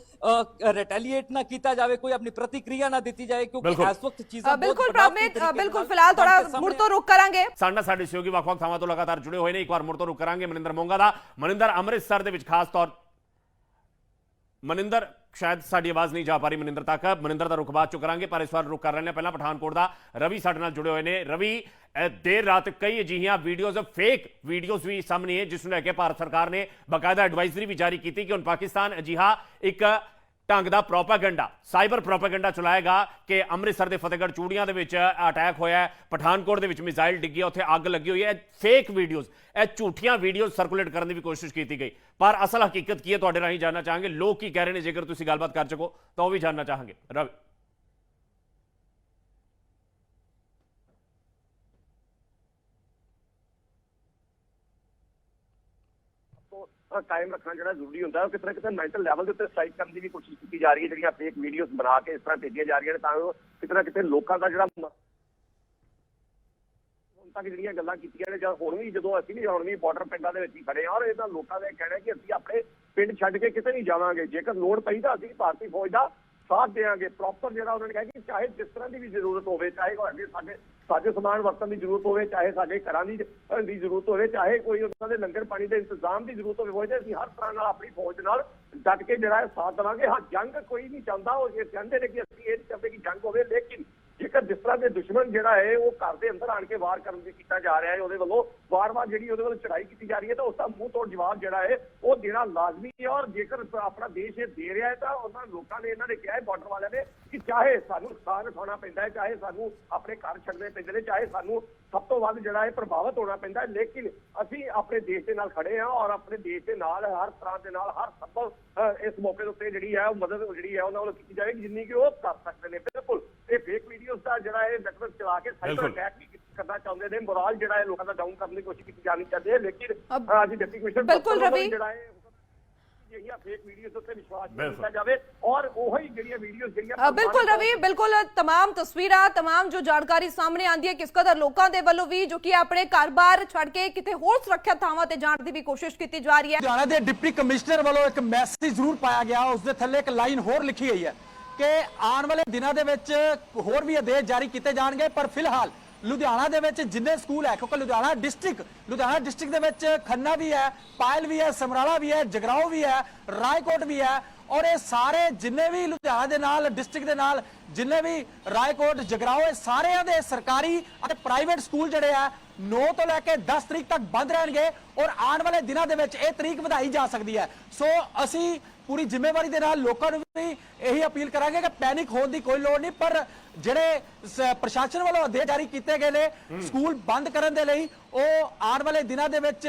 ਰਿਟੈਲੀਏਟ ਨਾ ਕੀਤਾ ਜਾਵੇ ਕੋਈ ਆਪਣੀ ਪ੍ਰਤੀਕਿਰਿਆ ਨਾ ਦਿੱਤੀ ਜਾਏ ਕਿਉਂਕਿ। ਇਸ ਵਕਤ ਚੀਜ਼ਾਂ ਬਿਲਕੁਲ ਦੇ ਬਿਲਕੁਲ ਫਿਲਹਾਲ ਥੋੜਾ ਮੁੜ ਤੋਂ ਰੁਕ ਕਰਾਂਗੇ ਸਾਡੇ ਨਾਲ ਸਾਡੇ ਸਹਿਯੋਗੀ ਵੱਖ-ਵੱਖ ਥਾਵਾਂ ਤੋਂ ਲਗਾਤਾਰ ਜੁੜੇ ਹੋਏ ਨੇ ਇੱਕ ਵਾਰ ਮੁੜ ਤੋਂ ਰੁਕ ਕਰਾਂਗੇ ਮਨਿੰਦਰ ਮੋਂਗਾ ਦਾ ਮਨਿੰਦਰ ਅੰਮ੍ਰਿਤਸਰ ਦੇ ਵਿੱਚ ਖਾਸ ਤੌਰ ਮਨਿੰਦਰ ਸ਼ਾਇਦ ਸਾਡੀ ਆਵਾਜ਼ ਨਹੀਂ ਜਾ ਪਾ ਰਹੀ ਮਨਿੰਦਰ ਤੱਕ। ਮਨਿੰਦਰ ਦਾ ਰੁਖ ਬਾਅਦ ਚੋਂ ਕਰਾਂਗੇ, ਪਰ ਇਸ ਵਾਰ ਰੁਕ ਕਰ ਰਹੇ ਨੇ। ਪਹਿਲਾਂ ਪਠਾਨਕੋਟ ਦਾ ਰਵੀ ਸਾਡੇ ਨਾਲ ਜੁੜੇ ਹੋਏ ਨੇ। ਰਵੀ ਦੇਰ ਰਾਤ ਕਈ ਅਜਿਹੀਆਂ ਵੀਡੀਓਜ਼ ਫੇਕ ਵੀਡੀਓਜ਼ ਵੀ ਸਾਹਮਣੇ ਹੈ ਜਿਸ ਨੂੰ ਲੈ ਕੇ ਭਾਰਤ ਸਰਕਾਰ ਨੇ ਬਕਾਇਦਾ ਐਡਵਾਈਜ਼ਰੀ ਵੀ ਜਾਰੀ ਕੀਤੀ ਕਿ ਹੁਣ ਪਾਕਿਸਤਾਨ ਅਜਿਹਾ ਇੱਕ ਢੰਗ ਦਾ ਪ੍ਰੋਪਾਗੈਂਡਾ, ਸਾਈਬਰ ਪ੍ਰੋਪਾਗੈਂਡਾ ਚਲਾਏਗਾ ਕਿ ਅੰਮ੍ਰਿਤਸਰ ਦੇ ਫਤਿਹਗੜ੍ਹ ਚੂੜੀਆਂ ਦੇ ਵਿੱਚ ਅਟੈਕ ਹੋਇਆ ਹੈ, ਪਠਾਨਕੋਟ ਦੇ ਵਿੱਚ ਮਿਜ਼ਾਈਲ ਡਿੱਗੀ ਹੈ, ਉੱਥੇ ਅੱਗ ਲੱਗੀ ਹੋਈ ਹੈ ਫੇਕ ਵੀਡੀਓਜ਼ ਇਹ ਝੂਠੀਆਂ ਵੀਡੀਓਜ਼ ਸਰਕੂਲੇਟ ਕਰਨ ਦੀ ਵੀ ਕੋਸ਼ਿਸ਼ ਕੀਤੀ ਗਈ। ਪਰ ਅਸਲ ਹਕੀਕਤ ਕੀ ਹੈ, ਤੁਹਾਡੇ ਰਾਹੀਂ ਜਾਨਣਾ ਚਾਹਾਂਗੇ, ਲੋਕ ਕੀ ਕਹਿ ਰਹੇ ਨੇ, ਜੇਕਰ ਤੁਸੀਂ ਗੱਲਬਾਤ ਕਰ ਚੁੱਕੋ, ਤਾਂ ਉਹ ਵੀ ਜਾਨਣਾ ਚਾਹਾਂਗੇ। ਰਵੀ ਤੋਂ ਅ, ਕਾਇਮ ਰੱਖਣਾ ਜਿਹੜਾ ਜ਼ਰੂਰੀ ਹੁੰਦਾ, ਉਹ ਕਿਤੇ ਨਾ ਕਿਤੇ ਮੈਂਟਲ ਲੈਵਲ ਦੇ ਉੱਤੇ ਸਟ੍ਰਾਈਕ ਕਰਨ ਦੀ ਵੀ ਕੋਸ਼ਿਸ਼ ਕੀਤੀ ਜਾ ਰਹੀ ਹੈ, ਜਿਹੜੀਆਂ ਫੇਕ ਵੀਡੀਓਜ਼ ਬਣਾ ਕੇ ਇਸ ਤਰ੍ਹਾਂ ਭੇਜੀਆਂ ਜਾ ਰਹੀਆਂ ਨੇ, ਤਾਂ ਉਹ ਕਿਤੇ ਨਾ ਕਿਤੇ ਲੋਕਾਂ ਦਾ ਜਿਹੜਾ ਹੁਣ ਤੱਕ ਜਿਹੜੀਆਂ ਗੱਲਾਂ ਕੀਤੀਆਂ ਨੇ, ਜਾਂ ਹੁਣ ਵੀ ਜਦੋਂ ਅਸੀਂ ਵੀ, ਹੁਣ ਵੀ ਬਾਰਡਰ ਪਿੰਡਾਂ ਦੇ ਵਿੱਚ ਹੀ ਖੜੇ ਹਾਂ, ਔਰ ਇਹਦਾ ਲੋਕਾਂ ਦਾ ਇਹ ਕਹਿਣਾ ਕਿ ਅਸੀਂ ਆਪਣੇ ਪਿੰਡ ਛੱਡ ਕੇ ਕਿਤੇ ਨਹੀਂ ਜਾਵਾਂਗੇ। ਜੇਕਰ ਲੋੜ ਪਈ ਤਾਂ ਅਸੀਂ ਭਾਰਤੀ ਫੌਜ ਦਾ ਸਾਥ ਦੇਵਾਂਗੇ। ਪ੍ਰੋਪਰ ਜਿਹੜਾ ਉਹਨਾਂ ਨੇ ਕਿਹਾ ਕਿ ਚਾਹੇ ਜਿਸ ਤਰ੍ਹਾਂ ਦੀ ਵੀ ਜ਼ਰੂਰਤ ਹੋਵੇ, ਚਾਹੇ ਉਹ ਸਾਡੇ ਸਾਜੋ ਸਮਾਨ ਵਰਤਣ ਦੀ ਜ਼ਰੂਰਤ ਹੋਵੇ, ਚਾਹੇ ਸਾਡੇ ਘਰਾਂ ਦੀ ਦੀ ਜ਼ਰੂਰਤ ਹੋਵੇ, ਚਾਹੇ ਕੋਈ ਉਹਨਾਂ ਦੇ ਲੰਗਰ ਪਾਣੀ ਦੇ ਇੰਤਜ਼ਾਮ ਦੀ ਜ਼ਰੂਰਤ ਹੋਵੇ ਹੋਏ ਤੇ ਅਸੀਂ ਹਰ ਤਰ੍ਹਾਂ ਨਾਲ ਆਪਣੀ ਫੌਜ ਨਾਲ ਡਟ ਕੇ ਜਿਹੜਾ ਹੈ ਸਾਥ ਦੇਵਾਂਗੇ। ਹਾਂ, ਜੰਗ ਕੋਈ ਨਹੀਂ ਚਾਹੁੰਦਾ, ਉਹ ਇਹ ਚਾਹੁੰਦੇ ਨੇ ਕਿ ਅਸੀਂ ਇਹ ਨਹੀਂ ਚਾਹੁੰਦੇ ਕਿ ਜੰਗ ਹੋਵੇ, ਲੇਕਿਨ ਜੇਕਰ ਜਿਸ ਤਰ੍ਹਾਂ ਦੇ ਦੁਸ਼ਮਣ ਜਿਹੜਾ ਹੈ, ਉਹ ਘਰ ਦੇ ਅੰਦਰ ਆਣ ਕੇ ਵਾਰ ਕਰਨ ਦੀ ਕੀਤਾ ਜਾ ਰਿਹਾ ਹੈ, ਉਹਦੇ ਵੱਲੋਂ ਵਾਰ-ਵਾਰ ਜਿਹੜੀ ਉਹਦੇ ਵੱਲ ਚੜਾਈ ਕੀਤੀ ਜਾ ਰਹੀ ਹੈ ਤਾਂ ਉਸ ਦਾ ਮੂੰਹ ਤੋੜ ਜਵਾਬ ਜਿਹੜਾ ਹੈ ਉਹ ਦੇਣਾ ਲਾਜ਼ਮੀ ਹੈ ਔਰ ਜੇਕਰ ਆਪਣਾ ਦੇਸ਼ ਇਹ ਦੇ ਰਿਹਾ ਹੈ ਤਾਂ ਉਹਨਾਂ ਲੋਕਾਂ ਨੇ ਇਹਨਾਂ ਨੇ ਕਿਹਾ ਹੈ ਬਾਰਡਰ ਵਾਲਿਆਂ ਨੇ ਕਿ ਚਾਹੇ ਸਾਨੂੰ ਨੁਕਸਾਨ ਉਠਾਉਣਾ ਪੈਂਦਾ ਹੈ ਚਾਹੇ ਸਾਨੂੰ ਆਪਣੇ ਘਰ ਛੱਡਣੇ ਪੈਂਦੇ ਨੇ ਚਾਹੇ ਸਾਨੂੰ ਸਭ ਤੋਂ ਵੱਧ ਜਿਹੜਾ ਹੈ ਪ੍ਰਭਾਵਿਤ ਹੋਣਾ ਪੈਂਦਾ ਹੈ ਲੇਕਿਨ ਅਸੀਂ ਆਪਣੇ ਦੇਸ਼ ਦੇ ਨਾਲ ਖੜੇ ਹਾਂ ਔਰ ਆਪਣੇ ਦੇਸ਼ ਦੇ ਨਾਲ ਹਰ ਤਰ੍ਹਾਂ ਦੇ ਨਾਲ ਹਰ ਸੰਭਵ ਇਸ ਮੌਕੇ ਦੇ ਉੱਤੇ ਜਿਹੜੀ ਹੈ ਉਹ ਮਦਦ ਜਿਹੜੀ ਹੈ ਉਹਨਾਂ ਵੱਲੋਂ ਕੀਤੀ ਜਾਵੇਗੀ ਜਿੰਨੀ ਕਿ ਉਹ ਕਰ ਸਕਦੇ ਨੇ ਬਿਲਕੁਲ ਇਹ ਫੇਕ ਵੀਡੀਓਜ਼ ਦਾ ਜਿਹੜਾ ਇਹ ਨੈਟਵਰਕ ਚਲਾ ਕੇ ਸਾਈਬਰ। ਅਟੈਕ ਵੀ ਕਰਨਾ ਚਾਹੁੰਦੇ ਨੇ ਮੋਰਲ ਜਿਹੜਾ ਹੈ ਲੋਕਾਂ ਦਾ ਡਾਊਨ ਕਰਨ ਦੀ ਕੋਸ਼ਿਸ਼ ਕੀਤੀ ਜਾਣੀ ਚਾਹੀਦੀ ਹੈ ਲੇਕਿਨ ਅਸੀਂ ਡਿਪਟੀ ਕਮਿਸ਼ਨਰ ਬਿਲਕੁਲ ਰਵੀ। ਜਿਹੜਾ ਹੈ ਜਿਹੜੀਆਂ ਫੇਕ ਵੀਡੀਓਜ਼ ਉੱਤੇ ਵਿਸ਼ਵਾਸ ਨਹੀਂ ਬਿਲਕੁਲ। ਕੀਤਾ ਜਾਵੇ ਔਰ ਉਹੀ ਜਿਹੜੀਆਂ ਵੀਡੀਓਜ਼ ਜਿਹੜੀਆਂ ਅ, ਬਿਲਕੁਲ ਰਵੀ ਬਿਲਕੁਲ ਤਮਾਮ ਤਸਵੀਰਾਂ ਤਮਾਮ ਜੋ ਜਾਣਕਾਰੀ ਸਾਹਮਣੇ ਆਂਦੀ ਹੈ ਕਿਸ ਕਦਰ ਲੋਕਾਂ ਦੇ ਵੱਲੋਂ ਵੀ ਜੋ ਕਿ ਆਪਣੇ ਘਰ-ਬਾਰ ਛੱਡ ਕੇ ਕਿਤੇ ਹੋਰ ਸੁਰੱਖਿਅਤ ਥਾਵਾਂ ਤੇ ਜਾਣ ਦੀ ਵੀ ਕੋਸ਼ਿਸ਼ ਕੀਤੀ ਜਾ ਰਹੀ ਹੈ ਲੁਧਿਆਣਾ ਦੇ ਡਿਪਟੀ ਕਮਿਸ਼ਨਰ ਵੱਲੋਂ ਇੱਕ ਮੈਸੇਜ ਜ਼ਰੂਰ ਪਾਇਆ ਗਿਆ ਉਸ ਦੇ ਥੱਲੇ ਇੱਕ ਲਾਈਨ ਹੋਰ ਲਿਖੀ ਗਈ ਹੈ ਕਿ ਆਉਣ ਵਾਲੇ ਦਿਨਾਂ ਦੇ ਵਿੱਚ ਹੋਰ ਵੀ ਆਦੇਸ਼ ਜਾਰੀ ਕੀਤੇ ਜਾਣਗੇ ਪਰ ਫਿਲਹਾਲ ਲੁਧਿਆਣਾ ਦੇ ਵਿੱਚ ਜਿੰਨੇ ਸਕੂਲ ਹੈ, ਕਿਉਂਕਿ ਲੁਧਿਆਣਾ ਡਿਸਟ੍ਰਿਕਟ ਲੁਧਿਆਣਾ ਡਿਸਟ੍ਰਿਕਟ ਦੇ ਵਿੱਚ ਖੰਨਾ ਵੀ ਹੈ, ਪਾਇਲ ਵੀ ਹੈ, ਸਮਰਾਲਾ ਵੀ ਹੈ ਜਗਰਾਓ ਵੀ ਹੈ, ਰਾਏਕੋਟ ਵੀ ਹੈ, ਔਰ ਇਹ ਸਾਰੇ ਜਿੰਨੇ ਵੀ ਲੁਧਿਆਣਾ ਦੇ ਨਾਲ ਡਿਸਟ੍ਰਿਕਟ ਦੇ ਨਾਲ, ਜਿੰਨੇ ਵੀ ਰਾਏਕੋਟ ਜਗਰਾਓ ਇਹ ਸਾਰਿਆਂ ਦੇ ਸਰਕਾਰੀ ਅਤੇ ਪ੍ਰਾਈਵੇਟ ਸਕੂਲ ਜਿਹੜੇ ਆ 9 ਤੋਂ ਲੈ ਕੇ 10 ਤਰੀਕ ਤੱਕ ਬੰਦ ਰਹਿਣਗੇ, ਔਰ ਆਉਣ ਵਾਲੇ ਦਿਨਾਂ ਦੇ ਵਿੱਚ ਇਹ ਤਰੀਕ ਵਧਾਈ ਜਾ ਸਕਦੀ ਹੈ। ਸੋ ਅਸੀਂ ਪੂਰੀ ਜ਼ਿੰਮੇਵਾਰੀ ਦੇ ਨਾਲ ਲੋਕਾਂ ਨੂੰ ਵੀ ਇਹੀ ਅਪੀਲ ਕਰਾਂਗੇ ਕਿ ਪੈਨਿਕ ਹੋਣ ਦੀ ਕੋਈ ਲੋੜ ਨਹੀਂ ਪਰ ਜਿਹੜੇ ਪ੍ਰਸ਼ਾਸਨ ਵੱਲੋਂ ਆਦੇਸ਼ ਜਾਰੀ ਕੀਤੇ ਗਏ ਨੇ ਸਕੂਲ ਬੰਦ ਕਰਨ ਦੇ ਲਈ ਉਹ ਆਉਣ ਵਾਲੇ ਦਿਨਾਂ ਦੇ ਵਿੱਚ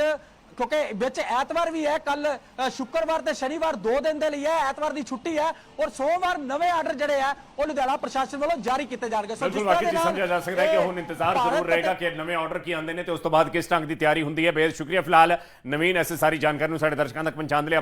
ਕਿਉਂਕਿ ਵਿੱਚ ਐਤਵਾਰ ਵੀ ਹੈ ਕੱਲ ਸ਼ੁੱਕਰਵਾਰ ਤੇ ਸ਼ਨੀਵਾਰ ਦੋ ਦਿਨ ਦੇ ਲਈ ਹੈ ਐਤਵਾਰ ਦੀ ਛੁੱਟੀ ਹੈ ਔਰ ਸੋਮਵਾਰ ਨਵੇਂ ਆਰਡਰ ਜਿਹੜੇ ਆ ਉਹ ਲੁਧਿਆਣਾ ਪ੍ਰਸ਼ਾਸਨ ਵੱਲੋਂ ਜਾਰੀ ਕੀਤੇ ਜਾਣਗੇ। ਸੋ ਜਿਸ ਤਰ੍ਹਾਂ ਦੇ ਸਮਝਿਆ ਜਾ ਸਕਦਾ ਹੈ ਕਿ ਹੁਣ ਇੰਤਜ਼ਾਰ ਜ਼ਰੂਰ ਰਹੇਗਾ ਕਿ ਨਵੇਂ ਆਰਡਰ ਕੀ ਆਉਂਦੇ ਨੇ ਤੇ ਉਸ ਤੋਂ ਬਾਅਦ ਕਿਸ ਢੰਗ ਦੀ ਤਿਆਰੀ ਹੁੰਦੀ ਹੈ। ਬੇਹਦ ਸ਼ੁਕਰੀਆ ਫਿਲਹਾਲ ਨਵੀਨ ਐਸੇ ਸਾਰੀ ਜਾਣਕਾਰੀ ਨੂੰ ਸਾਡੇ ਦਰਸ਼ਕਾਂ ਤੱਕ ਪਹੁੰਚਾਉਣ ਲਈ